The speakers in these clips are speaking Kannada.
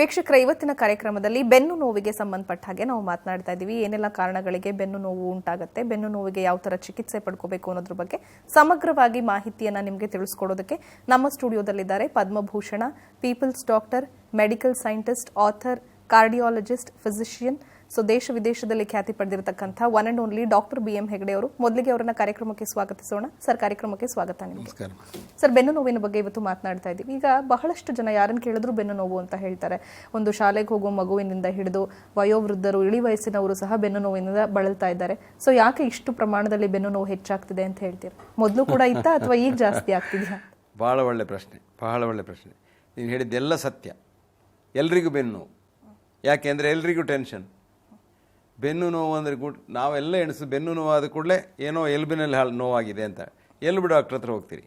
ವೀಕ್ಷಕರ ಇವತ್ತಿನ ಕಾರ್ಯಕ್ರಮದಲ್ಲಿ ಬೆನ್ನು ನೋವಿಗೆ ಸಂಬಂಧಪಟ್ಟ ಹಾಗೆ ನಾವು ಮಾತನಾಡ್ತಾ ಇದ್ದೀವಿ. ಏನೆಲ್ಲ ಕಾರಣಗಳಿಗೆ ಬೆನ್ನು ನೋವು ಉಂಟಾಗುತ್ತೆ, ಬೆನ್ನು ನೋವಿಗೆ ಯಾವ ತರ ಚಿಕಿತ್ಸೆ ಪಡ್ಕೋಬೇಕು ಅನ್ನೋದ್ರ ಬಗ್ಗೆ ಸಮಗ್ರವಾಗಿ ಮಾಹಿತಿಯನ್ನ ನಿಮಗೆ ತಿಳಿಸ್ಕೊಡೋದಕ್ಕೆ ನಮ್ಮ ಸ್ಟುಡಿಯೋದಲ್ಲಿದ್ದಾರೆ Padma Bhushan, people's doctor, medical scientist, author, cardiologist, physician so ದೇಶ ವಿದೇಶದಲ್ಲಿ ಖ್ಯಾತಿ ಪಡೆದಿರತಕ್ಕಂಥ one and only doctor B M Hegde ಅವರು. ಮೊದಲಿಗೆ ಅವರನ್ನ ಕಾರ್ಯಕ್ರಮಕ್ಕೆ ಸ್ವಾಗತಿಸೋಣ. ಸರ್ ಕಾರ್ಯಕ್ರಮಕ್ಕೆ ಸ್ವಾಗತ ನಿಮಗೆ. ಸರ್ ಬೆನ್ನು ನೋವಿನ ಬಗ್ಗೆ ಇವತ್ತು ಮಾತನಾಡ್ತಾ ಇದ್ದೀವಿ. ಈಗ ಬಹಳಷ್ಟು ಜನ ಯಾರನ್ನು ಕೇಳಿದ್ರು ಬೆನ್ನು ನೋವು ಅಂತ ಹೇಳ್ತಾರೆ. ಒಂದು ಶಾಲೆಗೆ ಹೋಗೋ ಮಗುವಿನಿಂದ ಹಿಡಿದು ವಯೋವೃದ್ಧರು ಇಳಿ ವಯಸ್ಸಿನವರು ಸಹ ಬೆನ್ನು ನೋವಿನಿಂದ ಬಳಲ್ತಾ ಇದ್ದಾರೆ. ಸೊ ಯಾಕೆ ಇಷ್ಟು ಪ್ರಮಾಣದಲ್ಲಿ ಬೆನ್ನು ನೋವು ಹೆಚ್ಚಾಗ್ತಿದೆ ಅಂತ ಹೇಳ್ತೀರಾ? ಮೊದಲು ಕೂಡ ಇತ್ತ ಅಥವಾ ಈಗ ಜಾಸ್ತಿ ಆಗ್ತಿದೆಯಾ? ಭಾಳ ಒಳ್ಳೆ ಪ್ರಶ್ನೆ ಬಹಳ ಒಳ್ಳೆ ಪ್ರಶ್ನೆ. ನೀನು ಹೇಳಿದ್ದೆಲ್ಲ ಸತ್ಯ. ಎಲ್ರಿಗೂ ಬೆನ್ನು ಯಾಕೆಂದರೆ ಎಲ್ರಿಗೂ ಟೆನ್ಷನ್ ಬೆನ್ನು ನೋವು ಅಂದರೆ ಗುಡ್ ನಾವೆಲ್ಲ ಎಣಿಸು ಬೆನ್ನು ನೋವು ಆದ ಕೂಡಲೇ ಏನೋ ಎಲ್ಬಿನಲ್ಲಿ ಹಾಳು ನೋವಾಗಿದೆ ಅಂತ. ಎಲ್ಬು ಡಾಕ್ಟ್ರ್ ಹತ್ರ ಹೋಗ್ತೀರಿ.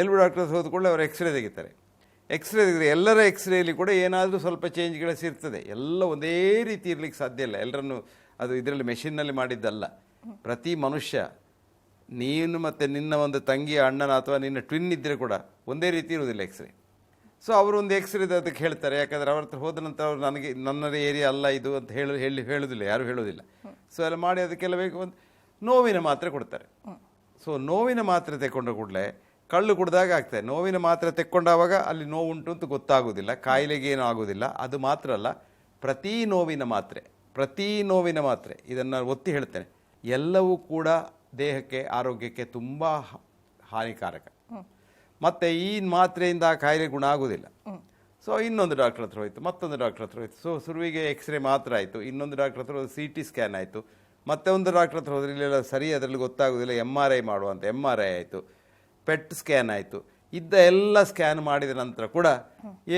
ಎಲ್ಬು ಡಾಕ್ಟ್ರ್ ಹತ್ರ ಹೋದ ಕೂಡಲೇ ಅವ್ರು ಎಕ್ಸ್ರೇ ತೆಗಿತಾರೆ. ಎಕ್ಸ್ರೇ ತೆಗೆದ್ರೆ ಎಲ್ಲರ ಎಕ್ಸ್ರೇಲಿ ಕೂಡ ಏನಾದರೂ ಸ್ವಲ್ಪ ಚೇಂಜ್ಗಳು ಇರ್ತದೆ. ಎಲ್ಲ ಒಂದೇ ರೀತಿ ಇರಲಿಕ್ಕೆ ಸಾಧ್ಯ ಇಲ್ಲ. ಎಲ್ಲರನ್ನು ಅದು ಇದರಲ್ಲಿ ಮೆಷಿನ್ನಲ್ಲಿ ಮಾಡಿದ್ದಲ್ಲ. ಪ್ರತಿ ಮನುಷ್ಯ ನೀನು ಮತ್ತು ನಿನ್ನ ಒಂದು ತಂಗಿಯ ಅಣ್ಣನ ಅಥವಾ ನಿನ್ನ ಟ್ವಿನ್ ಇದ್ದರೆ ಕೂಡ ಒಂದೇ ರೀತಿ ಇರುವುದಿಲ್ಲ ಎಕ್ಸ್ರೇ ಸೊ ಅವರು ಒಂದು ಎಕ್ಸ್ರೇ ಅದಕ್ಕೆ ಹೇಳ್ತಾರೆ. ಯಾಕಂದರೆ ಅವ್ರ ಹತ್ರ ಹೋದ ನಂತರ ಅವ್ರು ನನಗೆ ನನ್ನ ಏರಿಯಾ ಅಲ್ಲ ಇದು ಅಂತ ಹೇಳಿ ಹೇಳಿ, ಹೇಳೋದಿಲ್ಲ, ಯಾರು ಹೇಳೋದಿಲ್ಲ. ಸೊ ಎಲ್ಲ ಮಾಡಿ ಅದಕ್ಕೆಲ್ಲ ಬೇಕು ಒಂದು ನೋವಿನ ಮಾತ್ರೆ ಕೊಡ್ತಾರೆ. ಸೊ ನೋವಿನ ಮಾತ್ರೆ ತೆಕ್ಕೊಂಡ ಕೂಡಲೇ ಕಳ್ಳು ಕುಡ್ದಾಗ ಆಗ್ತದೆ. ನೋವಿನ ಮಾತ್ರೆ ತೆಕ್ಕೊಂಡಾವಾಗ ಅಲ್ಲಿ ನೋವುಂಟು ಅಂತ ಗೊತ್ತಾಗೋದಿಲ್ಲ. ಕಾಯಿಲೆಗೆ ಏನೂ ಆಗೋದಿಲ್ಲ. ಅದು ಮಾತ್ರ ಅಲ್ಲ, ಪ್ರತಿ ನೋವಿನ ಮಾತ್ರೆ, ಪ್ರತಿ ನೋವಿನ ಮಾತ್ರೆ, ಇದನ್ನು ಒತ್ತಿ ಹೇಳ್ತೇನೆ. ಎಲ್ಲವೂ ಕೂಡ ದೇಹಕ್ಕೆ, ಆರೋಗ್ಯಕ್ಕೆ ತುಂಬ ಹಾನಿಕಾರಕ. ಮತ್ತು ಈ ಮಾತ್ರೆಯಿಂದ ಆ ಕಾಯಿಲೆ ಗುಣ ಆಗೋದಿಲ್ಲ ಸೊ ಇನ್ನೊಂದು ಡಾಕ್ಟ್ರ್ ಹತ್ರ ಹೋಯಿತು ಮತ್ತೊಂದು ಡಾಕ್ಟ್ರ್ ಹತ್ರ ಹೋಯಿತು. ಸೊ ಶುರುವಿಗೆ ಎಕ್ಸ್ರೇ ಮಾತ್ರ ಆಯಿತು ಇನ್ನೊಂದು ಡಾಕ್ಟ್ರ್ ಹತ್ರ ಸಿ ಟಿ ಸ್ಕ್ಯಾನ್ ಆಯಿತು ಮತ್ತೆ ಒಂದು ಡಾಕ್ಟರ್ ಹತ್ರ ಹೋದ್ರೆ ಇಲ್ಲೆಲ್ಲ ಸರಿ ಅದರಲ್ಲಿ ಗೊತ್ತಾಗೋದಿಲ್ಲ ಎಂ ಆರ್ ಐ ಮಾಡುವಂತ ಎಂ ಆರ್ ಐ ಆಯಿತು ಪೆಟ್ ಸ್ಕ್ಯಾನ್ ಆಯಿತು ಇದ್ದ ಎಲ್ಲ ಸ್ಕ್ಯಾನ್ ಮಾಡಿದ ನಂತರ ಕೂಡ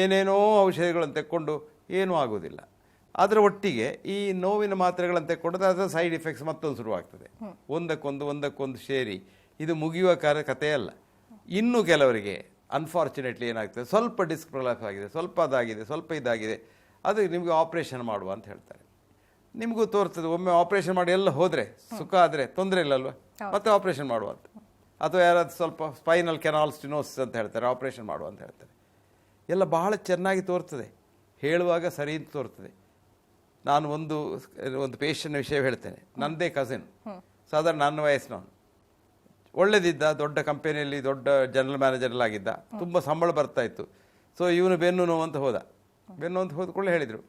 ಏನೇನೋ ಔಷಧಿಗಳನ್ನು ತೆಕ್ಕೊಂಡು ಏನೂ ಆಗೋದಿಲ್ಲ. ಅದರ ಒಟ್ಟಿಗೆ ಈ ನೋವಿನ ಮಾತ್ರೆಗಳನ್ನು ತೆಕ್ಕೊಂಡ್ರೆ ಅದರ ಸೈಡ್ ಎಫೆಕ್ಟ್ಸ್ ಮತ್ತೊಂದು ಶುರುವಾಗ್ತದೆ. ಒಂದಕ್ಕೊಂದು ಒಂದಕ್ಕೊಂದು ಸೇರಿ ಇದು ಮುಗಿಯುವ ಕಾರ್ಯ ಕಥೆ ಅಲ್ಲ ಇನ್ನು ಕೆಲವರಿಗೆ ಅನ್ಫಾರ್ಚುನೇಟ್ಲಿ ಏನಾಗ್ತದೆ ಸ್ವಲ್ಪ ಡಿಸ್ಕ್ ಪ್ರೊಲಾಪ್ಸ್ ಆಗಿದೆ ಸ್ವಲ್ಪ ಅದಾಗಿದೆ ಸ್ವಲ್ಪ ಇದಾಗಿದೆ ಅದು ನಿಮಗೆ ಆಪ್ರೇಷನ್ ಮಾಡುವ ಅಂತ ಹೇಳ್ತಾರೆ. ನಿಮಗೂ ತೋರ್ತದೆ ಒಮ್ಮೆ ಆಪ್ರೇಷನ್ ಮಾಡಿ ಎಲ್ಲ ಹೋದರೆ ಸುಖ ಆದರೆ ತೊಂದರೆ ಇಲ್ಲಲ್ವಾ? ಮತ್ತೆ ಆಪ್ರೇಷನ್ ಮಾಡುವ ಅಂತ. ಅಥವಾ ಯಾರಾದ್ರು ಸ್ವಲ್ಪ ಸ್ಪೈನಲ್ ಕೆನಾಲ್ ಸ್ಟಿನೋಸ್ ಅಂತ ಹೇಳ್ತಾರೆ ಆಪ್ರೇಷನ್ ಮಾಡುವ ಅಂತ ಹೇಳ್ತಾರೆ. ಎಲ್ಲ ಬಹಳ ಚೆನ್ನಾಗಿ ತೋರ್ತದೆ. ಹೇಳುವಾಗ ಸರಿ ಅಂತ ತೋರ್ತದೆ. ನಾನು ಒಂದು ಒಂದು ಪೇಷಂಟ್ ವಿಷಯ ಹೇಳ್ತೇನೆ. ನನ್ನದೇ ಕಸಿನ್ ಸಾಧಾರಣ ನನ್ನ ವಯಸ್ಸಿನವನು. ಒಳ್ಳೆದಿದ್ದ, ದೊಡ್ಡ ಕಂಪನಿಯಲ್ಲಿ ದೊಡ್ಡ ಜನರಲ್ ಮ್ಯಾನೇಜರ್ ಎಲ್ಲ ಆಗಿದ್ದ. ತುಂಬ ಸಂಬಳ ಬರ್ತಾ ಇತ್ತು. ಸೊ ಇವನು ಬೆನ್ನು ನೋವು ಅಂತ ಹೋದ. ಬೆನ್ನು ಅಂತ ಹೋದ ಕೂಡಲೇ ಹೇಳಿದರು.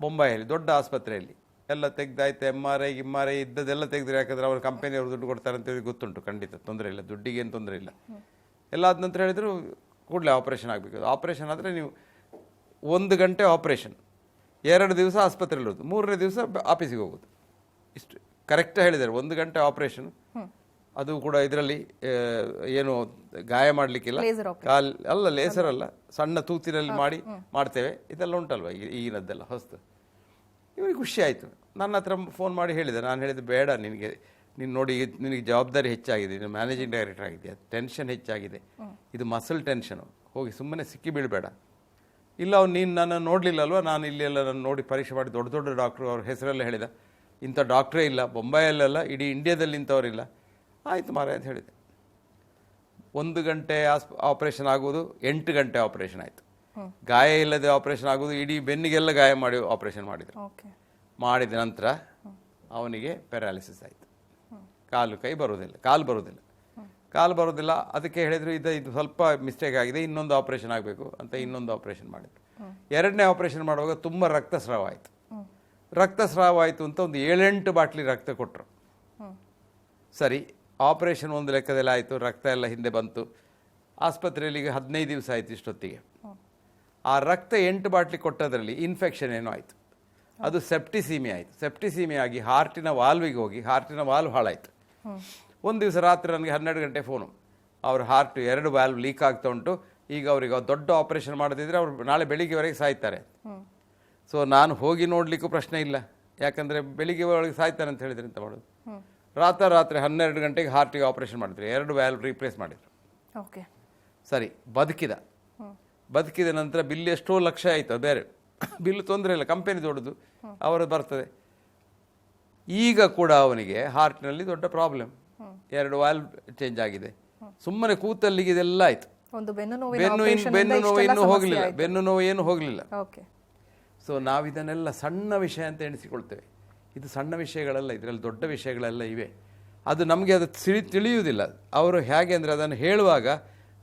ಮುಂಬೈಯಲ್ಲಿ ದೊಡ್ಡ ಆಸ್ಪತ್ರೆಯಲ್ಲಿ. ಎಲ್ಲ ತೆಗ್ದಾಯ್ತು M R I M R I ಇದ್ದದೆಲ್ಲ ತೆಗೆದ್ರೆ. ಯಾಕಂದರೆ ಅವ್ರ ಕಂಪನಿಯವರು ದುಡ್ಡು ಕೊಡ್ತಾರೆ ಅಂತೇಳಿ ಗೊತ್ತುಂಟು, ಖಂಡಿತ. ತೊಂದರೆ ಇಲ್ಲ. ದುಡ್ಡಿಗೇನು ತೊಂದರೆ ಇಲ್ಲ. ಎಲ್ಲ ಆದ ನಂತರ ಹೇಳಿದರು, ಕೂಡಲೇ ಆಪ್ರೇಷನ್ ಆಗಬೇಕು. ಆಪ್ರೇಷನ್ ಆದರೆ ನೀವು ಒಂದು ಗಂಟೆ ಆಪ್ರೇಷನ್ ಎರಡು ದಿವಸ ಆಸ್ಪತ್ರೆಯಲ್ಲಿ ಇರೋದು. ಮೂರನೇ ದಿವಸ ಆಫೀಸಿಗೆ ಹೋಗೋದು. ಇಷ್ಟು ಕರೆಕ್ಟಾಗಿ ಹೇಳಿದ್ದಾರೆ. ಒಂದು ಗಂಟೆ ಆಪ್ರೇಷನ್ ಅದು ಕೂಡ ಇದರಲ್ಲಿ ಏನು ಗಾಯ ಮಾಡಲಿಕ್ಕಿಲ್ಲ. ಕಾಲ್ ಅಲ್ಲ ಲೇಸರ್ ಅಲ್ಲ. ಸಣ್ಣ ತೂತಿನಲ್ಲಿ ಮಾಡಿ ಮಾಡ್ತೇವೆ. ಇದೆಲ್ಲ ಉಂಟಲ್ವ ಈಗಿನದ್ದೆಲ್ಲ ಹೊಸ್ತು? ಇವ್ರಿಗೆ ಖುಷಿ ಆಯಿತು. ನನ್ನ ಹತ್ರ ಫೋನ್ ಮಾಡಿ ಹೇಳಿದೆ. ನಾನು ಹೇಳಿದ್ದು ಬೇಡ ನಿನಗೆ ನೀನು ನೋಡಿ ನಿನಗೆ ಜವಾಬ್ದಾರಿ ಹೆಚ್ಚಾಗಿದೆ. ನೀನು ಮ್ಯಾನೇಜಿಂಗ್ ಡೈರೆಕ್ಟರ್ ಆಗಿದೆ ಟೆನ್ಷನ್ ಹೆಚ್ಚಾಗಿದೆ. ಇದು ಮಸಲ್ ಟೆನ್ಷನು ಹೋಗಿ ಸುಮ್ಮನೆ ಸಿಕ್ಕಿ ಬೀಳಬೇಡ. ಇಲ್ಲ ಅವ್ನು ನೀನು ನನ್ನ ನೋಡಲಿಲ್ಲಲ್ವ? ನಾನು ಇಲ್ಲಿ ಎಲ್ಲ ನಾನು ನೋಡಿ ಪರೀಕ್ಷೆ ಮಾಡಿ ದೊಡ್ಡ ದೊಡ್ಡ ಡಾಕ್ಟ್ರು ಅವ್ರ ಹೆಸರೆಲ್ಲ ಹೇಳಿದ. ಇಂಥ ಡಾಕ್ಟ್ರೇ ಇಲ್ಲ. ಬೊಂಬಾಯಲ್ಲೆಲ್ಲ ಇಡೀ ಇಂಡಿಯಾದಲ್ಲಿ ಇಂಥವ್ರಿಲ್ಲ. ಆಯಿತು ಮಾರೆ ಅಂತ ಹೇಳಿದೆ. ಒಂದು ಗಂಟೆ ಆಸ್ ಆಪ್ರೇಷನ್ ಆಗುವುದು ಎಂಟು ಗಂಟೆ ಆಪ್ರೇಷನ್ ಆಯಿತು. ಗಾಯ ಇಲ್ಲದೆ ಆಪ್ರೇಷನ್ ಆಗುವುದು ಇಡೀ ಬೆನ್ನಿಗೆಲ್ಲ ಗಾಯ ಮಾಡಿ ಆಪ್ರೇಷನ್ ಮಾಡಿದರು. ಮಾಡಿದ ನಂತರ ಅವನಿಗೆ ಪ್ಯಾರಾಲಿಸಿಸ್ ಆಯಿತು. ಕಾಲು ಕೈ ಬರೋದಿಲ್ಲ ಕಾಲು ಬರೋದಿಲ್ಲ ಕಾಲು ಬರೋದಿಲ್ಲ ಅದಕ್ಕೆ ಹೇಳಿದರು ಇದು ಇದು ಸ್ವಲ್ಪ ಮಿಸ್ಟೇಕ್ ಆಗಿದೆ ಇನ್ನೊಂದು ಆಪ್ರೇಷನ್ ಆಗಬೇಕು ಅಂತ ಇನ್ನೊಂದು ಆಪ್ರೇಷನ್ ಮಾಡಿದ್ರು. ಎರಡನೇ ಆಪ್ರೇಷನ್ ಮಾಡುವಾಗ ತುಂಬ ರಕ್ತಸ್ರಾವ ಆಯಿತು. ರಕ್ತಸ್ರಾವ ಆಯಿತು ಅಂತ ಒಂದು ಏಳೆಂಟು ಬಾಟ್ಲಿ ರಕ್ತ ಕೊಟ್ಟರು ಸರಿ ಆಪರೇಷನ್ ಒಂದು ಲೆಕ್ಕದಲ್ಲಿ ಆಯಿತು ರಕ್ತ ಎಲ್ಲ ಹಿಂದೆ ಬಂತು. ಆಸ್ಪತ್ರೆಯಲ್ಲಿ ಈಗ ಹದಿನೈದು ದಿವಸ ಆಯಿತು ಇಷ್ಟೊತ್ತಿಗೆ. ಆ ರಕ್ತ ಎಂಟು ಬಾಟ್ಲಿ ಕೊಟ್ಟದ್ರಲ್ಲಿ ಇನ್ಫೆಕ್ಷನ್ ಏನೋ ಆಯಿತು. ಅದು ಸೆಪ್ಟಿಸೀಮಿ ಆಯಿತು. ಸೆಪ್ಟಿಸೀಮಿ ಆಗಿ ಹಾರ್ಟಿನ ವಾಲ್ವಿಗೆ ಹೋಗಿ ಹಾರ್ಟಿನ ವಾಲ್ವ್ ಹಾಳಾಯಿತು. ಒಂದು ದಿವಸ ರಾತ್ರಿ ನನಗೆ ಹನ್ನೆರಡು ಗಂಟೆ ಫೋನು ಅವ್ರ ಹಾರ್ಟ್ ಎರಡು ವಾಲ್ವ್ ಲೀಕ್ ಆಗ್ತಾ ಉಂಟು. ಈಗ ಅವರಿಗೆ ದೊಡ್ಡ ಆಪರೇಷನ್ ಮಾಡದಿದ್ರೆ ಅವ್ರು ನಾಳೆ ಬೆಳಿಗ್ಗೆವರೆಗೆ ಸಾಯ್ತಾರೆ. ಸೊ ನಾನು ಹೋಗಿ ನೋಡಲಿಕ್ಕೂ ಪ್ರಶ್ನೆ ಇಲ್ಲ. ಯಾಕಂದರೆ ಬೆಳಿಗ್ಗೆ ಒಳಗೆ ಸಾಯ್ತಾರೆ ಅಂತ ಹೇಳಿದ್ರೆ ಅಂತ ಮಾಡೋದು? ರಾತ್ರಿ ರಾತ್ರಿ ಹನ್ನೆರಡು ಗಂಟೆಗೆ ಹಾರ್ಟಿಗೆ ಆಪರೇಷನ್ ಮಾಡಿದ್ರು. ಎರಡು ವ್ಯಾಲ್ವ್ ರೀಪ್ಲೇಸ್ ಮಾಡಿದ್ರು. ಓಕೆ. ಸರಿ ಬದುಕಿದ. ಬದುಕಿದ ನಂತರ ಬಿಲ್ ಎಷ್ಟೋ ಲಕ್ಷ ಆಯಿತು ಬೇರೆ. ಬಿಲ್ ತೊಂದರೆ ಇಲ್ಲ ಕಂಪನಿ ದೊಡ್ಡದು ಅವರದ್ದು ಬರ್ತದೆ. ಈಗ ಕೂಡ ಅವನಿಗೆ ಹಾರ್ಟ್ನಲ್ಲಿ ದೊಡ್ಡ ಪ್ರಾಬ್ಲಮ್ ಎರಡು ವಾಲ್ವ್ ಚೇಂಜ್ ಆಗಿದೆ. ಸುಮ್ಮನೆ ಕೂತಲ್ಲಿಗೆ ಇದೆಲ್ಲ ಆಯಿತು. ಬೆನ್ನು ಬೆನ್ನು ನೋವು ಇನ್ನೂ ಹೋಗಲಿಲ್ಲ. ಬೆನ್ನು ನೋವು ಏನು ಹೋಗಲಿಲ್ಲ. ಸೊ ನಾವು ಇದನ್ನೆಲ್ಲ ಸಣ್ಣ ವಿಷಯ ಅಂತ ಎಣಿಸಿಕೊಳ್ತೇವೆ. ಇದು ಸಣ್ಣ ವಿಷಯಗಳಲ್ಲ, ಇದರಲ್ಲಿ ದೊಡ್ಡ ವಿಷಯಗಳೆಲ್ಲ ಇವೆ. ಅದು ನಮಗೆ ಅದು ತಿಳಿ, ತಿಳಿಯುವುದಿಲ್ಲ. ಅವರು ಹೇಗೆ ಅಂದರೆ ಅದನ್ನು ಹೇಳುವಾಗ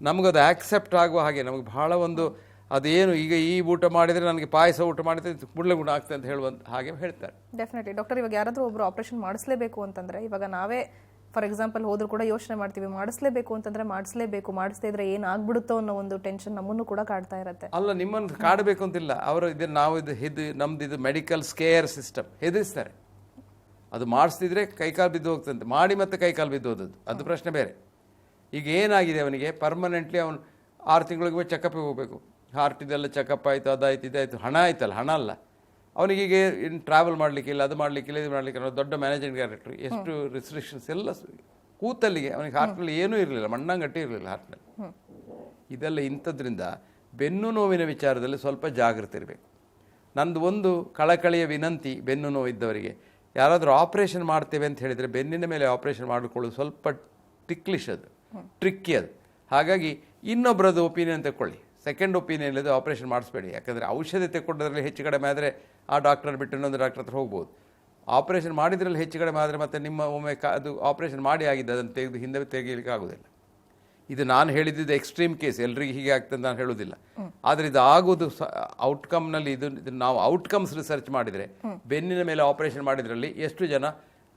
ನಮಗದು ಆಕ್ಸೆಪ್ಟ್ ಆಗುವ ಹಾಗೆ, ನಮಗೆ ಬಹಳ ಒಂದು ಅದೇನು ಈಗ ಈ ಊಟ ಮಾಡಿದರೆ ನನಗೆ ಪಾಯಸ ಊಟ ಮಾಡಿದರೆ ಕೂಡಲೇ ಗುಣ ಆಗ್ತದೆ ಅಂತ ಹೇಳುವಂತ ಹಾಗೆ ಹೇಳ್ತಾರೆ. ಡೆಫಿನೆಟ್ಲಿ ಡಾಕ್ಟರ್ ಇವಾಗ ಯಾರಾದರೂ ಒಬ್ಬರು ಆಪರೇಷನ್ ಮಾಡಿಸ್ಲೇಬೇಕು ಅಂತಂದರೆ, ಇವಾಗ ನಾವೇ ಫಾರ್ ಎಕ್ಸಾಂಪಲ್ ಹೋದ್ರೂ ಕೂಡ ಯೋಚನೆ ಮಾಡ್ತೀವಿ, ಮಾಡಿಸ್ಲೇಬೇಕು ಅಂತಂದ್ರೆ ಮಾಡಿಸ್ಲೇಬೇಕು ಮಾಡಿಸ್ತಾ ಇದ್ರೆ ಏನು ಅನ್ನೋ ಒಂದು ಟೆನ್ಷನ್ ನಮ್ಮನ್ನು ಕೂಡ ಕಾಡ್ತಾ ಇರುತ್ತೆ. ಅಲ್ಲ, ನಿಮ್ಮನ್ನು ಕಾಡಬೇಕು ಅಂತಿಲ್ಲ. ಅವರು ಇದು ನಾವು ಇದು ಇದು ನಮ್ದು ಇದು ಮೆಡಿಕಲ್ ಸ್ಕೇರ್ ಸಿಸ್ಟಮ್ ಹೆದರಿಸ್ತಾರೆ. ಅದು ಮಾಡಿಸ್ತಿದ್ರೆ ಕೈಕಾಲು ಬಿದ್ದು ಹೋಗ್ತಂತೆ. ಮಾಡಿ ಮತ್ತೆ ಕೈಕಾಲು ಬಿದ್ದು ಹೋದದ್ದು. ಅದು ಪ್ರಶ್ನೆ ಬೇರೆ. ಈಗ ಏನಾಗಿದೆ ಅವನಿಗೆ? ಪರ್ಮನೆಂಟ್ಲಿ ಅವನು ಆರು ತಿಂಗಳಿಗೆ ಚೆಕಪ್ಪಿಗೆ ಹೋಗಬೇಕು. ಹಾರ್ಟ್ ಇದೆಲ್ಲ ಚೆಕಪ್ ಆಯಿತು, ಅದಾಯ್ತು, ಇದಾಯಿತು. ಹಣ ಆಯ್ತಲ್ಲ, ಹಣ ಅಲ್ಲ. ಅವನಿಗೀಗ ಇನ್ನು ಟ್ರಾವೆಲ್ ಮಾಡಲಿಕ್ಕಿಲ್ಲ ಅದು ಮಾಡಲಿಕ್ಕಿಲ್ಲ ಇದು ಮಾಡಲಿಕ್ಕಿಲ್ಲ ದೊಡ್ಡ ಮ್ಯಾನೇಜಿಂಗ್ ಡೈರೆಕ್ಟ್ರು ಎಷ್ಟು ರಿಸ್ಟ್ರಿಕ್ಷನ್ಸ್ ಎಲ್ಲ ಕೂತಲ್ಲಿಗೆ ಅವನಿಗೆ ಹಾರ್ಟ್ನಲ್ಲಿ ಏನೂ ಇರಲಿಲ್ಲ ಮಣ್ಣಂಗಟ್ಟಿ ಇರಲಿಲ್ಲ ಹಾರ್ಟ್ನಲ್ಲಿ ಇದೆಲ್ಲ ಇಂಥದ್ರಿಂದ ಬೆನ್ನು ನೋವಿನ ವಿಚಾರದಲ್ಲಿ ಸ್ವಲ್ಪ ಜಾಗೃತಿ ಇರಬೇಕು. ನಂದು ಒಂದು ಕಳಕಳಿಯ ವಿನಂತಿ ಬೆನ್ನು ನೋವಿದ್ದವರಿಗೆ ಯಾರಾದರೂ ಆಪರೇಷನ್ ಮಾಡ್ತೇವೆ ಅಂತ ಹೇಳಿದರೆ ಬೆನ್ನಿನ ಮೇಲೆ ಆಪರೇಷನ್ ಮಾಡಿಕೊಳ್ಳೋದು ಸ್ವಲ್ಪ ಟಿಕ್ಲಿಶ್ ಅದು ಟ್ರಿಕ್ಕಿ ಅದು. ಹಾಗಾಗಿ ಇನ್ನೊಬ್ಬರದ್ದು ಒಪಿನಿಯನ್ ತಗೊಳ್ಳಿ ಸೆಕೆಂಡ್ ಒಪಿನಿಯನ್ ಇಲ್ಲದೆ ಆಪರೇಷನ್ ಮಾಡಿಸ್ಬೇಡಿ. ಯಾಕಂದರೆ ಔಷಧಿ ತೆಕ್ಕೊಂಡದ್ರಲ್ಲಿ ಹೆಚ್ಚು ಕಡಿಮೆ ಆದರೆ ಆ ಡಾಕ್ಟರ್ ಬಿಟ್ಟು ಇನ್ನೊಂದು ಡಾಕ್ಟರ್ ಹತ್ರ ಹೋಗ್ಬೋದು. ಆಪರೇಷನ್ ಮಾಡಿದ್ರಲ್ಲಿ ಹೆಚ್ಚು ಕಡಿಮೆ ಆದರೆ ಮತ್ತೆ ನಿಮ್ಮ ಒಮ್ಮೆ ಕ ಅದು ಆಪರೇಷನ್ ಮಾಡಿ ಆಗಿದೆ ಅದನ್ನು ತೆಗೆದು ಹಿಂದೆ ತೆಗೀಲಿಕ್ಕೆ ಆಗೋದಿಲ್ಲ. ಇದು ನಾನು ಹೇಳಿದ್ದು ಎಕ್ಸ್ಟ್ರೀಮ್ ಕೇಸ್ ಎಲ್ರಿಗೂ ಹೀಗೆ ಆಗ್ತದೆ ನಾನು ಹೇಳೋದಿಲ್ಲ. ಆದರೆ ಇದು ಆಗೋದು ಔಟ್ಕಮ್ನಲ್ಲಿ ಇದು ಇದು ನಾವು ಔಟ್ಕಮ್ಸ್ ರಿಸರ್ಚ್ ಮಾಡಿದರೆ ಬೆನ್ನಿನ ಮೇಲೆ ಆಪರೇಷನ್ ಮಾಡಿದ್ರಲ್ಲಿ ಎಷ್ಟು ಜನ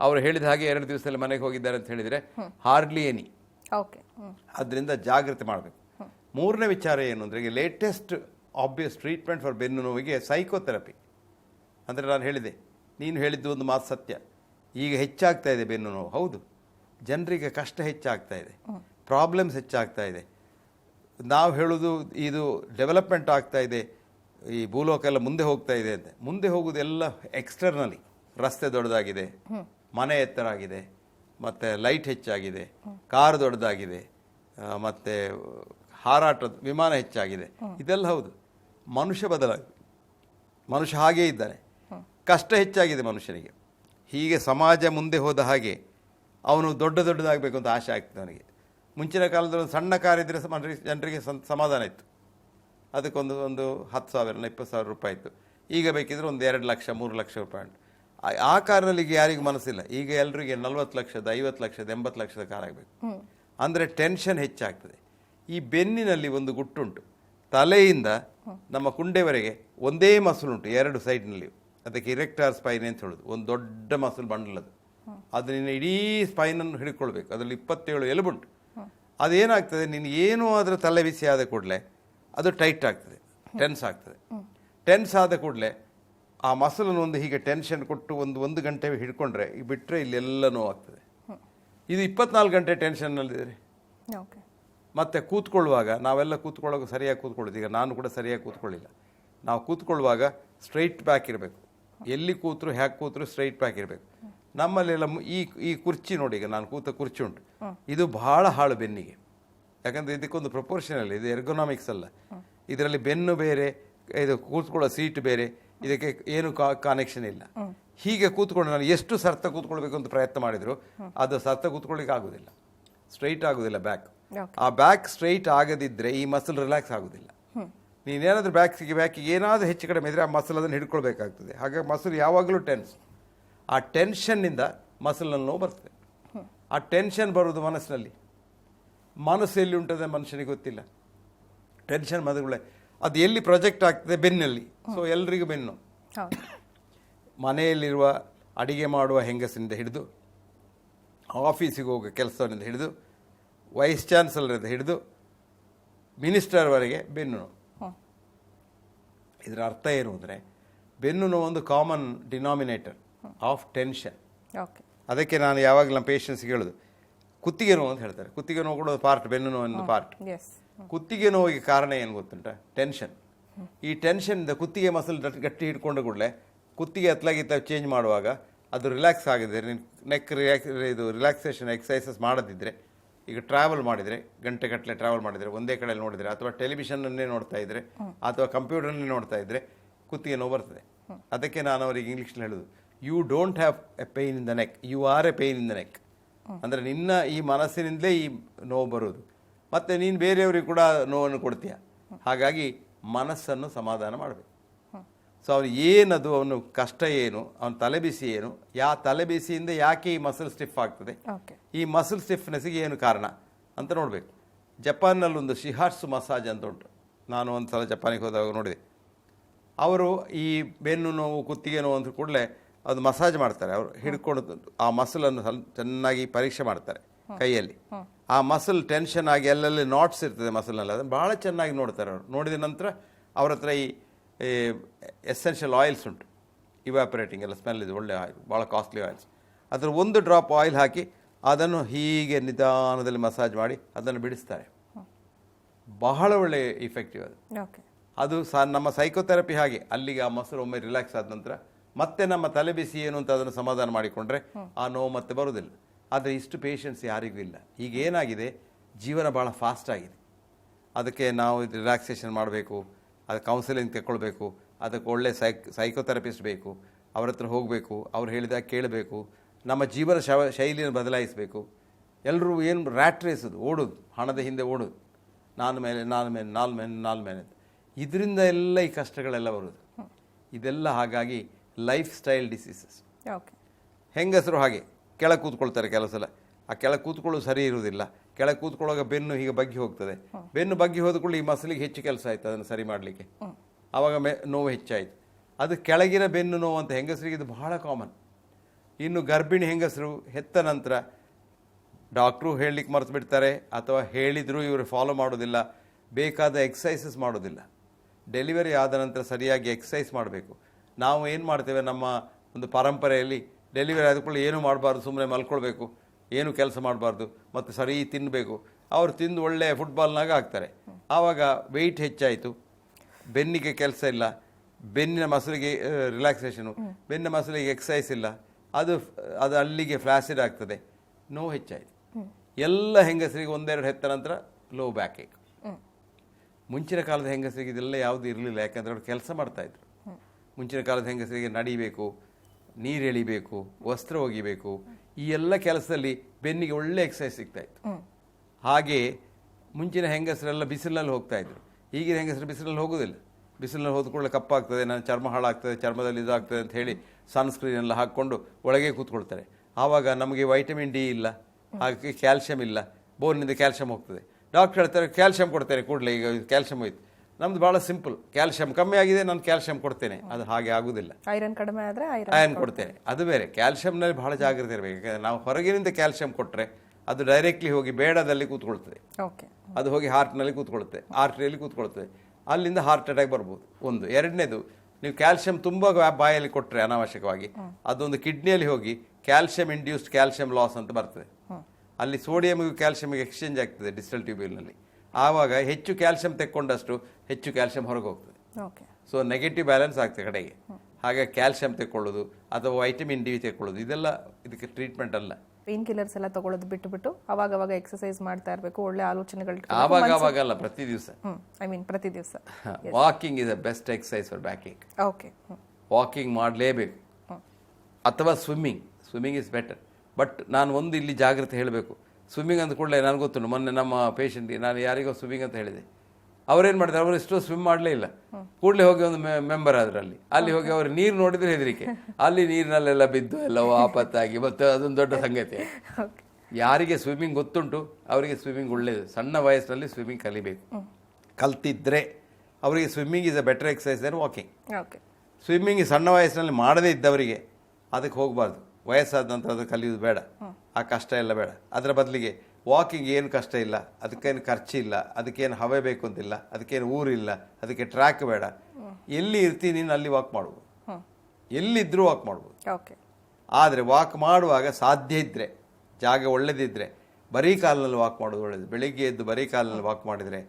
ಅವರು ಹೇಳಿದ ಹಾಗೆ ಎರಡು ದಿವಸದಲ್ಲಿ ಮನೆಗೆ ಹೋಗಿದ್ದಾರೆ ಅಂತ ಹೇಳಿದರೆ ಹಾರ್ಡ್ಲಿ ಎನಿ ಓಕೆ ಅದರಿಂದ ಜಾಗ್ರತೆ ಮಾಡಬೇಕು. ಮೂರನೇ ವಿಚಾರ ಏನು ಅಂದರೆ ಈಗ ಲೇಟೆಸ್ಟ್ ಆಬ್ವಿಯಸ್ ಟ್ರೀಟ್ಮೆಂಟ್ ಫಾರ್ ಬೆನ್ನು ನೋವಿಗೆ ಸೈಕೋಥೆರಪಿ ಅಂದರೆ ನಾನು ಹೇಳಿದೆ ನೀನು ಹೇಳಿದ್ದು ಒಂದು ಮಾತು ಸತ್ಯ. ಈಗ ಹೆಚ್ಚಾಗ್ತಾ ಇದೆ ಬೆನ್ನು ನೋವು ಹೌದು. ಜನರಿಗೆ ಕಷ್ಟ ಹೆಚ್ಚಾಗ್ತಾ ಇದೆ. ಪ್ರಾಬ್ಲಮ್ಸ್ ಹೆಚ್ಚಾಗ್ತಾ ಇದೆ. ನಾವು ಹೇಳೋದು ಇದು ಡೆವಲಪ್ಮೆಂಟ್ ಆಗ್ತಾ ಇದೆ. ಈ ಭೂಲೋಕ ಎಲ್ಲ ಮುಂದೆ ಹೋಗ್ತಾ ಇದೆ ಅಂತ. ಮುಂದೆ ಹೋಗೋದೆಲ್ಲ ಎಕ್ಸ್ಟರ್ನಲಿ ರಸ್ತೆ ದೊಡ್ಡದಾಗಿದೆ. ಮನೆ ಎತ್ತರ ಆಗಿದೆ ಮತ್ತು ಲೈಟ್ ಹೆಚ್ಚಾಗಿದೆ. ಕಾರ್ ದೊಡ್ಡದಾಗಿದೆ. ಮತ್ತು ಮತ್ತೆ ಹಾರಾಟದ ವಿಮಾನ ಹೆಚ್ಚಾಗಿದೆ. ಇದೆಲ್ಲ ಹೌದು. ಮನುಷ್ಯ ಬದಲಾಗಿದೆ ಮನುಷ್ಯ ಹಾಗೇ ಇದ್ದಾನೆ ಕಷ್ಟ ಹೆಚ್ಚಾಗಿದೆ ಮನುಷ್ಯನಿಗೆ. ಹೀಗೆ ಸಮಾಜ ಮುಂದೆ ಹೋದ ಹಾಗೆ ಅವನು ದೊಡ್ಡ ದೊಡ್ಡದಾಗಬೇಕು ಅಂತ ಆಸೆ ಆಗ್ತದೆ ಅವನಿಗೆ. ಮುಂಚಿನ ಕಾಲದಲ್ಲಿ ಸಣ್ಣ ಕಾರ್ ಇದ್ದರೆ ಜನರಿಗೆ ಸಮಾಧಾನ ಇತ್ತು. ಅದಕ್ಕೊಂದು ಒಂದು ಹತ್ತು ಸಾವಿರ ಇಪ್ಪತ್ತು ಸಾವಿರ ರೂಪಾಯಿ ಇತ್ತು. ಈಗ ಬೇಕಿದ್ರೆ ಒಂದು ಎರಡು ಲಕ್ಷ ಮೂರು ಲಕ್ಷ ರೂಪಾಯಿ ಉಂಟು. ಆ- ಆ ಕಾರ್ನಲ್ಲಿ ಈಗ ಯಾರಿಗೂ ಮನಸ್ಸಿಲ್ಲ. ಈಗ ಎಲ್ರಿಗೆ ನಲ್ವತ್ತು ಲಕ್ಷದ ಐವತ್ತು ಲಕ್ಷದ ಎಂಬತ್ತು ಲಕ್ಷದ ಕಾರ್ ಆಗಬೇಕು. ಅಂದರೆ ಟೆನ್ಷನ್ ಹೆಚ್ಚಾಗ್ತದೆ. ಈ ಬೆನ್ನಿನಲ್ಲಿ ಒಂದು ಗುಟ್ಟುಂಟು. ತಲೆಯಿಂದ ನಮ್ಮ ಕುಂಡೆವರೆಗೆ ಒಂದೇ ಮಸಲುಂಟು, ಎರಡು ಸೈಡ್ನಲ್ಲಿ. ಅದಕ್ಕೆ ಇರೆಕ್ಟಾರ್ ಸ್ಪೈನ್ ಅಂತ ಹೇಳೋದು. ಒಂದು ದೊಡ್ಡ ಮಸಲ್ ಬಂಡಲ್ ಅದು. ಅದನ್ನ ಇಡೀ ಸ್ಪೈನನ್ನು ಹಿಡ್ಕೊಳ್ಬೇಕು. ಅದರಲ್ಲಿ ಇಪ್ಪತ್ತೇಳು ಎಲುಬುಂಟು ಅದೇನಾಗ್ತದೆ? ನೀನು ಏನೂ ಆದರೂ ತಲೆ ಬಿಸಿ ಆದ ಕೂಡಲೇ ಅದು ಟೈಟ್ ಆಗ್ತದೆ. ಟೆನ್ಸ್ ಆಗ್ತದೆ. ಟೆನ್ಸ್ ಆದ ಕೂಡಲೇ ಆ ಮಸಲನ್ನು ಒಂದು ಹೀಗೆ ಟೆನ್ಷನ್ ಕೊಟ್ಟು ಒಂದು ಒಂದು ಗಂಟೆ ಹಿಡ್ಕೊಂಡ್ರೆ ಬಿಟ್ಟರೆ ಇಲ್ಲೆಲ್ಲ ನೋವಾಗ್ತದೆ ಇದು ಇಪ್ಪತ್ನಾಲ್ಕು ಗಂಟೆ ಟೆನ್ಷನ್ನಲ್ಲಿದೆ ಮತ್ತೆ ಕೂತ್ಕೊಳ್ಳುವಾಗ ನಾವೆಲ್ಲ ಕೂತ್ಕೊಳ್ಳೋಕೆ ಸರಿಯಾಗಿ ಕೂತ್ಕೊಳ್ಳೋದು. ಈಗ ನಾನು ಕೂಡ ಸರಿಯಾಗಿ ಕೂತ್ಕೊಳ್ಳಿಲ್ಲ. ನಾವು ಕೂತ್ಕೊಳ್ಳುವಾಗ ಸ್ಟ್ರೈಟ್ ಬ್ಯಾಕ್ ಇರಬೇಕು. ಎಲ್ಲಿ ಕೂತರು ಹ್ಯಾಕ್ ಕೂತರು ಸ್ಟ್ರೈಟ್ ಬ್ಯಾಕ್ ಇರಬೇಕು. ನಮ್ಮಲ್ಲೆಲ್ಲ ಈ ಈ ಕುರ್ಚಿ ನೋಡಿ ಈಗ ನಾನು ಕೂತ ಕುರ್ಚಿ ಉಂಟು. ಇದು ಬಹಳ ಹಾಳು ಬೆನ್ನಿಗೆ. ಯಾಕಂದ್ರೆ ಇದಕ್ಕೊಂದು ಪ್ರಪೋರ್ಷನಲ್ ಇದು ಎರ್ಗೊನಾಮಿಕ್ಸ್ ಅಲ್ಲ. ಇದರಲ್ಲಿ ಬೆನ್ನು ಬೇರೆ ಇದು ಕೂತ್ಕೊಳ್ಳೋ ಸೀಟ್ ಬೇರೆ ಇದಕ್ಕೆ ಏನು ಕನೆಕ್ಷನ್ ಇಲ್ಲ. ಹೀಗೆ ಕೂತ್ಕೊಂಡು ನಾನು ಎಷ್ಟು ಸರ್ತ ಕೂತ್ಕೊಳ್ಬೇಕು ಅಂತ ಪ್ರಯತ್ನ ಮಾಡಿದ್ರು ಅದು ಸರ್ತ ಕೂತ್ಕೊಳ್ಳಿಕ್ಕೆ ಆಗೋದಿಲ್ಲ. ಸ್ಟ್ರೈಟ್ ಆಗೋದಿಲ್ಲ ಬ್ಯಾಕ್ ಆ ಬ್ಯಾಕ್ ಸ್ಟ್ರೈಟ್ ಆಗದಿದ್ದರೆ ಈ ಮಸಲ್ ರಿಲ್ಯಾಕ್ಸ್ ಆಗೋದಿಲ್ಲ. ನೀನೇನಾದರೂ ಬ್ಯಾಕ್ಸಿಗೆ ಬ್ಯಾಕಿಗೆ ಏನಾದರೂ ಹೆಚ್ಚು ಕಡಿಮೆ ಇದ್ರೆ ಆ ಮಸಲ್ ಅದನ್ನು ಹಿಡ್ಕೊಳ್ಬೇಕಾಗ್ತದೆ. ಹಾಗಾಗಿ ಮಸಲ್ ಯಾವಾಗಲೂ ಟೆನ್ಸ್ ಆ ಟೆನ್ಷನ್ನಿಂದ ಮಸಲ್ನಲ್ಲಿ ನೋವು ಬರ್ತದೆ. ಆ ಟೆನ್ಷನ್ ಬರೋದು ಮನಸ್ಸಿನಲ್ಲಿ. ಮನಸ್ಸು ಎಲ್ಲಿ ಉಂಟದೆ ಮನುಷ್ಯನಿಗೆ ಗೊತ್ತಿಲ್ಲ. ಟೆನ್ಷನ್ ಮದುವೆ. ಅದು ಎಲ್ಲಿ ಪ್ರೊಜೆಕ್ಟ್ ಆಗ್ತದೆ ಬೆನ್ನಲ್ಲಿ. ಸೊ ಎಲ್ರಿಗೂ ಬೆನ್ನು. ಮನೆಯಲ್ಲಿರುವ ಅಡಿಗೆ ಮಾಡುವ ಹೆಂಗಸಿನಿಂದ ಹಿಡಿದು ಆಫೀಸಿಗೆ ಹೋಗೋ ಕೆಲಸದಿಂದ ಹಿಡಿದು ವೈಸ್ ಚಾನ್ಸಲರಿಂದ ಹಿಡಿದು ಮಿನಿಸ್ಟರ್ವರೆಗೆ ಬೆನ್ನು ನೋವು ಇದರ ಅರ್ಥ ಏನು ಅಂದರೆ ಬೆನ್ನು ನೋವು ಒಂದು common denominator of tension okay. ಅದಕ್ಕೆ ನಾನು ಯಾವಾಗಲೂ ನಮ್ಮ ಪೇಷನ್ಸ್ಗೆ ಹೇಳೋದು ಕುತ್ತಿಗೆ ನೋವು ಅಂತ ಹೇಳ್ತಾರೆ. ಕುತ್ತಿಗೆ ನೋವು ಕೂಡ ಪಾರ್ಟ್ ಬೆನ್ನು ನೋವು ಪಾರ್ಟ್ ಕುತ್ತಿಗೆ ನೋವಿಗೆ ಕಾರಣ ಏನು ಗೊತ್ತುಂಟ? ಟೆನ್ಷನ್ ಈ ಟೆನ್ಷನ್ನಿಂದ ಕುತ್ತಿಗೆ ಮಸಲ್ ಗಟ್ಟಿ ಹಿಡ್ಕೊಂಡು ಕೂಡಲೇ ಕುತ್ತಿಗೆ ಅತ್ಲಾಗಿತ್ತ ಚೇಂಜ್ ಮಾಡುವಾಗ ಅದು ರಿಲ್ಯಾಕ್ಸ್ ಆಗಿದೆ ನೆಕ್ ರಿಲ್ಯಾಕ್ಸ್ ಇದು ರಿಲ್ಯಾಕ್ಸೇಷನ್ ಎಕ್ಸಸೈಸಸ್ ಮಾಡದಿದ್ದರೆ ಈಗ ಟ್ರಾವೆಲ್ ಮಾಡಿದರೆ ಗಂಟೆ ಗಟ್ಟಲೆ ಟ್ರಾವೆಲ್ ಮಾಡಿದರೆ ಒಂದೇ ಕಡೆಯಲ್ಲಿ ನೋಡಿದರೆ ಅಥವಾ ಟೆಲಿವಿಷನ್ನನ್ನೇ ನೋಡ್ತಾ ಇದ್ದರೆ ಅಥವಾ ಕಂಪ್ಯೂಟರ್ನೇ ನೋಡ್ತಾ ಇದ್ದರೆ ಕುತ್ತಿಗೆ ನೋವು ಬರ್ತದೆ. ಅದಕ್ಕೆ ನಾನು ಅವರಿಗೆ ಇಂಗ್ಲೀಷ್ನಲ್ಲಿ ಹೇಳೋದು you don't have a pain in the neck you are a pain in the neck ಅಂದರೆ ನಿನ್ನ ಈ ಮನಸ್ಸಿನಿಂದಲೇ ಈ ನೋವು ಬರೋದು ಮತ್ತು ನೀನು ಬೇರೆಯವರಿಗೆ ಕೂಡ ನೋವನ್ನು ಕೊಡ್ತೀಯ? ಹಾಗಾಗಿ ಮನಸ್ಸನ್ನು ಸಮಾಧಾನ ಮಾಡಬೇಕು. ಸೊ ಅವನು ಏನದು? ಅವನು ಕಷ್ಟ ಏನು? ಅವನ ತಲೆಬಿಸಿ ಏನು? ಯಾ ತಲೆಬಿಸಿಯಿಂದ ಯಾಕೆ ಈ ಮಸಲ್ ಸ್ಟಿಫ್ ಆಗ್ತದೆ? ಈ ಮಸಲ್ ಸ್ಟಿಫ್ನೆಸ್ಗೆ ಏನು ಕಾರಣ? ಅಂತ ನೋಡಬೇಕು. ಜಪಾನ್ನಲ್ಲಿ ಒಂದು ಶಿಹಾಟ್ಸು ಮಸಾಜ್ ಅಂತ ಉಂಟು. ನಾನು ಒಂದು ಸಲ ಜಪಾನಿಗೆ ಹೋದಾಗ ನೋಡಿದೆ. ಅವರು ಈ ಬೆನ್ನು ನೋವು ಕುತ್ತಿಗೆ ನೋವು ಅಂತ ಕೂಡಲೇ ಅದು ಮಸಾಜ್ ಮಾಡ್ತಾರೆ. ಅವರು ಹಿಡ್ಕೊಂಡು ಆ ಮಸಲನ್ನು ಚೆನ್ನಾಗಿ ಪರೀಕ್ಷೆ ಮಾಡ್ತಾರೆ ಕೈಯಲ್ಲಿ. ಆ ಮಸಲ್ ಟೆನ್ಷನ್ ಆಗಿ ಎಲ್ಲೆಲ್ಲಿ ನಾಟ್ಸ್ ಇರ್ತದೆ ಮಸಲ್ನಲ್ಲಿ ಅದನ್ನು ಭಾಳ ಚೆನ್ನಾಗಿ ನೋಡ್ತಾರೆ ಅವರು. ನೋಡಿದ ನಂತರ ಅವ್ರ ಹತ್ರ ಈ ಎಸೆನ್ಷಿಯಲ್ ಆಯಿಲ್ಸ್ ಉಂಟು. ಇವ್ಯಾಪರೇಟಿಂಗ್ ಎಲ್ಲ ಸ್ಮೆಲ್ ಇದೆ ಒಳ್ಳೆ ಆಯಿಲ್ ಭಾಳ ಕಾಸ್ಟ್ಲಿ ಆಯಿಲ್ಸ್ ಅದರ ಒಂದು ಡ್ರಾಪ್ ಆಯಿಲ್ ಹಾಕಿ ಅದನ್ನು ಹೀಗೆ ನಿಧಾನದಲ್ಲಿ ಮಸಾಜ್ ಮಾಡಿ ಅದನ್ನು ಬಿಡಿಸ್ತಾರೆ. ಬಹಳ ಒಳ್ಳೆ ಇಫೆಕ್ಟಿವ್ ಅದು. ಓಕೆ ಅದು ಸಹ ನಮ್ಮ ಸೈಕೋಥೆರಪಿ ಹಾಗೆ ಅಲ್ಲಿಗೆ ಆ ಮೊಸರು ಒಮ್ಮೆ ರಿಲ್ಯಾಕ್ಸ್ ಆದ ನಂತರ ಮತ್ತೆ ನಮ್ಮ ತಲೆ ಬಿಸಿ ಏನು ಅಂತ ಅದನ್ನು ಸಮಾಧಾನ ಮಾಡಿಕೊಂಡ್ರೆ ಆ ನೋವು ಮತ್ತೆ ಬರುವುದಿಲ್ಲ. ಆದರೆ ಇಷ್ಟು ಪೇಷನ್ಸ್ ಯಾರಿಗೂ ಇಲ್ಲ. ಈಗ ಏನಾಗಿದೆ ಜೀವನ ಭಾಳ ಫಾಸ್ಟ್ ಆಗಿದೆ. ಅದಕ್ಕೆ ನಾವು ರಿಲ್ಯಾಕ್ಸೇಷನ್ ಮಾಡಬೇಕು. ಅದು ಕೌನ್ಸಿಲಿಂಗ್ ತೆಕ್ಕೊಳ್ಬೇಕು ಅದಕ್ಕೆ ಒಳ್ಳೆ ಸೈಕ್ ಸೈಕೋಥೆರಪಿಸ್ಟ್ ಬೇಕು ಅವ್ರ ಹತ್ರ ಹೋಗಬೇಕು ಅವ್ರು ಹೇಳಿದಾಗ ಕೇಳಬೇಕು ನಮ್ಮ ಜೀವನ ಶವ ಶೈಲಿಯನ್ನು ಬದಲಾಯಿಸಬೇಕು. ಎಲ್ಲರೂ ಏನು ರ್ಯಾಟ್ ರೇಸ್ ಅದು ಓಡೋದು ಹಣದ ಹಿಂದೆ ಓಡೋದು. ನಾನು ಮೇಲೆ ನಾನು ಮೇಲೆ ನಾಲ್ ಮೇಲೆ ನಾಲ್ ಮೇಲೆ ಇದರಿಂದ ಎಲ್ಲ ಈ ಕಷ್ಟಗಳೆಲ್ಲ ಬರೋದು ಇದೆಲ್ಲ ಹಾಗಾಗಿ ಲೈಫ್ ಸ್ಟೈಲ್ ಡಿಸೀಸಸ್ ಓಕೆ ಹೆಂಗಸರು ಹಾಗೆ ಕೆಳಗೆ ಕೂತ್ಕೊಳ್ತಾರೆ ಕೆಲವು ಸಲ. ಆ ಕೆಳಗೆ ಕೂತ್ಕೊಳ್ಳೋದು ಸರಿ ಇರುವುದಿಲ್ಲ. ಕೆಳಗೆ ಕೂತ್ಕೊಳ್ಳುವಾಗ ಬೆನ್ನು ಹೀಗೆ ಬಗ್ಗಿ ಹೋಗ್ತದೆ. ಬೆನ್ನು ಬಗ್ಗಿ ಹೋದ ಕೂಡಲೇ ಈ ಮಸಲಿಗೆ ಹೆಚ್ಚು ಕೆಲಸ ಆಯ್ತು ಅದನ್ನು ಸರಿ ಮಾಡಲಿಕ್ಕೆ. ಆವಾಗ ಮೆ ನೋವು ಹೆಚ್ಚಾಯಿತು. ಅದು ಕೆಳಗಿನ ಬೆನ್ನು ನೋವು ಅಂತ ಹೆಂಗಸರಿಗೆ ಇದು ಬಹಳ ಕಾಮನ್ ಇನ್ನು ಗರ್ಭಿಣಿ ಹೆಂಗಸರು ಹೆತ್ತ ನಂತರ ಡಾಕ್ಟ್ರು ಹೇಳಲಿಕ್ಕೆ ಮರೆತು ಬಿಡ್ತಾರೆ ಅಥವಾ ಹೇಳಿದರೂ ಇವರು ಫಾಲೋ ಮಾಡೋದಿಲ್ಲ ಬೇಕಾದ ಎಕ್ಸಸೈಸಸ್ ಮಾಡೋದಿಲ್ಲ. ಡೆಲಿವರಿ ಆದ ನಂತರ ಸರಿಯಾಗಿ ಎಕ್ಸಸೈಸ್ ಮಾಡಬೇಕು. ನಾವು ಏನು ಮಾಡ್ತೇವೆ ನಮ್ಮ ಒಂದು ಪರಂಪರೆಯಲ್ಲಿ ಡೆಲಿವರಿ ಆದ ಕೂಡಲೇ ಏನು ಮಾಡಬಾರ್ದು ಸುಮ್ಮನೆ ಮಲ್ಕೊಳ್ಬೇಕು. ಏನು ಕೆಲಸ ಮಾಡಬಾರ್ದು ಮತ್ತು ಸರಿ ತಿನ್ನಬೇಕು ಅವರು ತಿಂದು ಒಳ್ಳೆ ಫುಟ್ಬಾಲ್ನಾಗ ಹಾಕ್ತಾರೆ ಆವಾಗ ವೆಯ್ಟ್ ಹೆಚ್ಚಾಯಿತು. ಬೆನ್ನಿಗೆ ಕೆಲಸ ಇಲ್ಲ. ಬೆನ್ನಿನ ಮಸಲಿಗೆ ರಿಲ್ಯಾಕ್ಸೇಷನು ಬೆನ್ನಿನ ಮಸಲಿಗೆ ಎಕ್ಸಸೈಸ್ ಇಲ್ಲ. ಅದು ಅದು ಅಲ್ಲಿಗೆ ಫ್ಲಾಸಿಡ್ ಆಗ್ತದೆ. ನೋವು ಹೆಚ್ಚಾಯಿತು. ಎಲ್ಲ ಹೆಂಗಸರಿಗೆ ಒಂದೆರಡು ಹೆತ್ತ ನಂತರ ಲೋ ಬ್ಯಾಕ್ ಏಕ್ ಮುಂಚಿನ ಕಾಲದ ಹೆಂಗಸರಿಗೆ ಇದೆಲ್ಲ ಯಾವುದು ಇರಲಿಲ್ಲ. ಯಾಕಂದ್ರೆ ಅವ್ರು ಕೆಲಸ ಮಾಡ್ತಾಯಿದ್ರು ಮುಂಚಿನ ಕಾಲದ ಹೆಂಗಸರಿಗೆ ನಡಿಬೇಕು ನೀರು ಎಳಿಬೇಕು ವಸ್ತ್ರ ಒಗಿಬೇಕು ಈ ಎಲ್ಲ ಕೆಲಸದಲ್ಲಿ ಬೆನ್ನಿಗೆ ಒಳ್ಳೆ ಎಕ್ಸಸೈಸ್ ಸಿಗ್ತಾಯಿತ್ತು. ಹಾಗೆ ಮುಂಚಿನ ಹೆಂಗಸರೆಲ್ಲ ಬಿಸಿಲಿನಲ್ಲಿ ಹೋಗ್ತಾ ಇದ್ರು ಈಗಿನ ಹೆಂಗಸರು ಬಿಸಿಲಲ್ಲಿ ಹೋಗೋದಿಲ್ಲ ಬಿಸಿಲಿನಲ್ಲಿ ಹೋದ ಕೂಡಲೇ ಕಪ್ಪಾಗ್ತದೆ ನನ್ನ ಚರ್ಮ ಹಾಳಾಗ್ತದೆ ಚರ್ಮದಲ್ಲಿ ಇದಾಗ್ತದೆ ಅಂತ ಹೇಳಿ ಸನ್ಸ್ಕ್ರೀನ್ ಎಲ್ಲ ಹಾಕ್ಕೊಂಡು ಒಳಗೆ ಕೂತ್ಕೊಳ್ತಾರೆ. ಆವಾಗ ನಮಗೆ ವೈಟಮಿನ್ ಡಿ ಇಲ್ಲ ಹಾಗೆ ಕ್ಯಾಲ್ಶಿಯಂ ಇಲ್ಲ ಬೋನಿಂದ ಕ್ಯಾಲ್ಶಿಯಂ ಹೋಗ್ತದೆ. ಡಾಕ್ಟರ್ ಹೇಳ್ತಾರೆ ಕ್ಯಾಲ್ಶಿಯಂ ಕೊಡ್ತಾರೆ ಕೂಡಲೇ ಈಗ ಕ್ಯಾಲ್ಶಿಯಂ ಹೋಯ್ತು. ನಮ್ದು ಭಾಳ ಸಿಂಪಲ್. ಕ್ಯಾಲ್ಶಿಯಂ ಕಮ್ಮಿ ಆಗಿದೆ ನಾನು ಕ್ಯಾಲ್ಶಿಯಂ ಕೊಡ್ತೇನೆ. ಅದು ಹಾಗೆ ಆಗುದಿಲ್ಲ. ಐರನ್ ಕಡಿಮೆ ಆದ್ರೆ ಐರನ್ ಕೊಡ್ತೇನೆ. ಅದು ಬೇರೆ. ಕ್ಯಾಲ್ಶಿಯಂನಲ್ಲಿ ಬಹಳ ಜಾಗ್ರತೆ ಇರಬೇಕು. ಯಾಕಂದ್ರೆ ನಾವು ಹೊರಗಿನಿಂದ ಕ್ಯಾಲ್ಶಿಯಂ ಕೊಟ್ಟರೆ ಅದು ಡೈರೆಕ್ಟ್ಲಿ ಹೋಗಿ ಬೇಡದಲ್ಲಿ ಕೂತ್ಕೊಳ್ತದೆ. ಅದು ಹೋಗಿ ಹಾರ್ಟ್ನಲ್ಲಿ ಕೂತ್ಕೊಳ್ತದೆ. ಆರ್ಟ್ರಿಯಲ್ಲಿ ಕೂತ್ಕೊಳ್ತದೆ. ಅಲ್ಲಿಂದ ಹಾರ್ಟ್ ಅಟ್ಯಾಕ್ ಬರ್ಬೋದು. ಒಂದು. ಎರಡನೇದು ನೀವು ಕ್ಯಾಲ್ಶಿಯಂ ತುಂಬಾ ಬಾಯಲ್ಲಿ ಕೊಟ್ಟರೆ ಅನಾವಶ್ಯಕವಾಗಿ ಅದೊಂದು ಕಿಡ್ನಿಯಲ್ಲಿ ಹೋಗಿ ಕ್ಯಾಲ್ಶಿಯಂ ಇಂಡ್ಯೂಸ್ಡ್ ಕ್ಯಾಲ್ಶಿಯಂ ಲಾಸ್ ಅಂತ ಬರ್ತದೆ. ಅಲ್ಲಿ ಸೋಡಿಯಂಗೂ ಕ್ಯಾಲ್ಶಿಯಂಗೆ ಎಕ್ಸ್ಚೇಂಜ್ ಆಗ್ತದೆ ಡಿಸ್ಟಲ್ ಟ್ಯೂಬ್ಯೂಲ್ನಲ್ಲಿ ಆವಾಗ ಹೆಚ್ಚು ಕ್ಯಾಲ್ಸಿಯಂ ತೆಕ್ಕೊಂಡಷ್ಟು ಹೆಚ್ಚು ಕ್ಯಾಲ್ಸಿಯಂ ಹೊರಗೆ ಹೋಗ್ತದೆ ಓಕೆ. ಸೊ ನೆಗೆಟಿವ್ ಬ್ಯಾಲೆನ್ಸ್ ಆಗ್ತದೆ ಕಡೆಗೆ. ಹಾಗೆ ಕ್ಯಾಲ್ಸಿಯಂ ತೆಕ್ಕೊಳ್ಳೋದು ಅಥವಾ ವೈಟಮಿನ್ ಡಿ ತೆಕ್ಕೊಳ್ಳೋದು ಇದೆಲ್ಲ ಇದಕ್ಕೆ ಟ್ರೀಟ್ಮೆಂಟ್ ಅಲ್ಲ. ಪೇನ್ ಕಿಲ್ಲರ್ಸ್ ಎಲ್ಲ ತಗೊಳ್ಳೋದು ಬಿಟ್ಟು ಬಿಟ್ಟು ಅವಾಗ ಅವಾಗ ಎಕ್ಸಸೈಸ್ ಮಾಡ್ತಾ ಇರಬೇಕು ಒಳ್ಳೆ ಆಲೋಚನೆಗಳು ಆವಾಗ ಆವಾಗ ಅಲ್ಲ ಪ್ರತಿ ದಿವಸ. ಐ ಮೀನ್ ಪ್ರತಿ ದಿವಸ. Walking is a best exercise for ache okay walking ಮಾಡಲೇಬೇಕು. ಅಥವಾ swimming swimming is better but ನಾನು ಒಂದು ಇಲ್ಲಿ ಜಾಗ್ರತೆ ಹೇಳಬೇಕು. ಸ್ವಿಮ್ಮಿಂಗ್ ಅಂತ ಕೂಡಲೇ ನನಗೆ ಗೊತ್ತು ಮೊನ್ನೆ ನಮ್ಮ ಪೇಷಂಟಿಗೆ ನಾನು ಯಾರಿಗೋ ಸ್ವಿಮ್ಮಿಂಗ್ ಅಂತ ಹೇಳಿದೆ. ಅವ್ರೇನು ಮಾಡಿದ್ರು ಅವರು ಇಷ್ಟು ಸ್ವಿಮ್ ಮಾಡಲೇ ಇಲ್ಲ. ಕೂಡಲೇ ಹೋಗಿ ಒಂದು ಮೆಂಬರ್ ಅದರಲ್ಲಿ ಅಲ್ಲಿ ಅಲ್ಲಿ ಹೋಗಿ ಅವರು ನೀರು ನೋಡಿದ್ರೆ ಹೆದರಿಕೆ. ಅಲ್ಲಿ ನೀರಿನಲ್ಲೆಲ್ಲ ಬಿದ್ದು ಎಲ್ಲ ಆಪತ್ತಾಗಿ ಮತ್ತು ಅದೊಂದು ದೊಡ್ಡ ಸಂಗತಿ. ಯಾರಿಗೆ ಸ್ವಿಮ್ಮಿಂಗ್ ಗೊತ್ತುಂಟು ಅವರಿಗೆ ಸ್ವಿಮ್ಮಿಂಗ್ ಒಳ್ಳೆಯದು ಸಣ್ಣ ವಯಸ್ಸಿನಲ್ಲಿ ಸ್ವಿಮ್ಮಿಂಗ್ ಕಲಿಬೇಕು. ಕಲ್ತಿದ್ರೆ ಅವರಿಗೆ swimming is a better exercise than walking okay swimming ಸಣ್ಣ ವಯಸ್ಸಿನಲ್ಲಿ ಮಾಡದೇ ಇದ್ದವರಿಗೆ ಅದಕ್ಕೆ ಹೋಗಬಾರ್ದು. ವಯಸ್ಸಾದ ನಂತರ ಅದು ಕಲಿಯೋದು ಬೇಡ ಆ ಕಷ್ಟ ಎಲ್ಲ ಬೇಡ. ಅದರ ಬದಲಿಗೆ ವಾಕಿಂಗ್ ಏನು ಕಷ್ಟ ಇಲ್ಲ ಅದಕ್ಕೇನು ಖರ್ಚಿಲ್ಲ ಅದಕ್ಕೇನು ಹವೆ ಬೇಕು ಅಂತಿಲ್ಲ ಅದಕ್ಕೇನು ಊರಿಲ್ಲ ಅದಕ್ಕೆ ಟ್ರ್ಯಾಕ್ ಬೇಡ. ಎಲ್ಲಿ ಇರ್ತೀನಿ ನೀನು ಅಲ್ಲಿ ವಾಕ್ ಮಾಡ್ಬೋದು. ಎಲ್ಲಿದ್ದರೂ ವಾಕ್ ಮಾಡ್ಬೋದು. ಓಕೆ ಆದರೆ ವಾಕ್ ಮಾಡುವಾಗ ಸಾಧ್ಯ ಇದ್ದರೆ ಜಾಗ ಒಳ್ಳೆದಿದ್ದರೆ ಬರೀ ಕಾಲಿನಲ್ಲಿ ವಾಕ್ ಮಾಡೋದು ಒಳ್ಳೇದು ಬೆಳಿಗ್ಗೆ ಎದ್ದು ಬರೀ ಕಾಲಿನಲ್ಲಿ ವಾಕ್ ಮಾಡಿದರೆ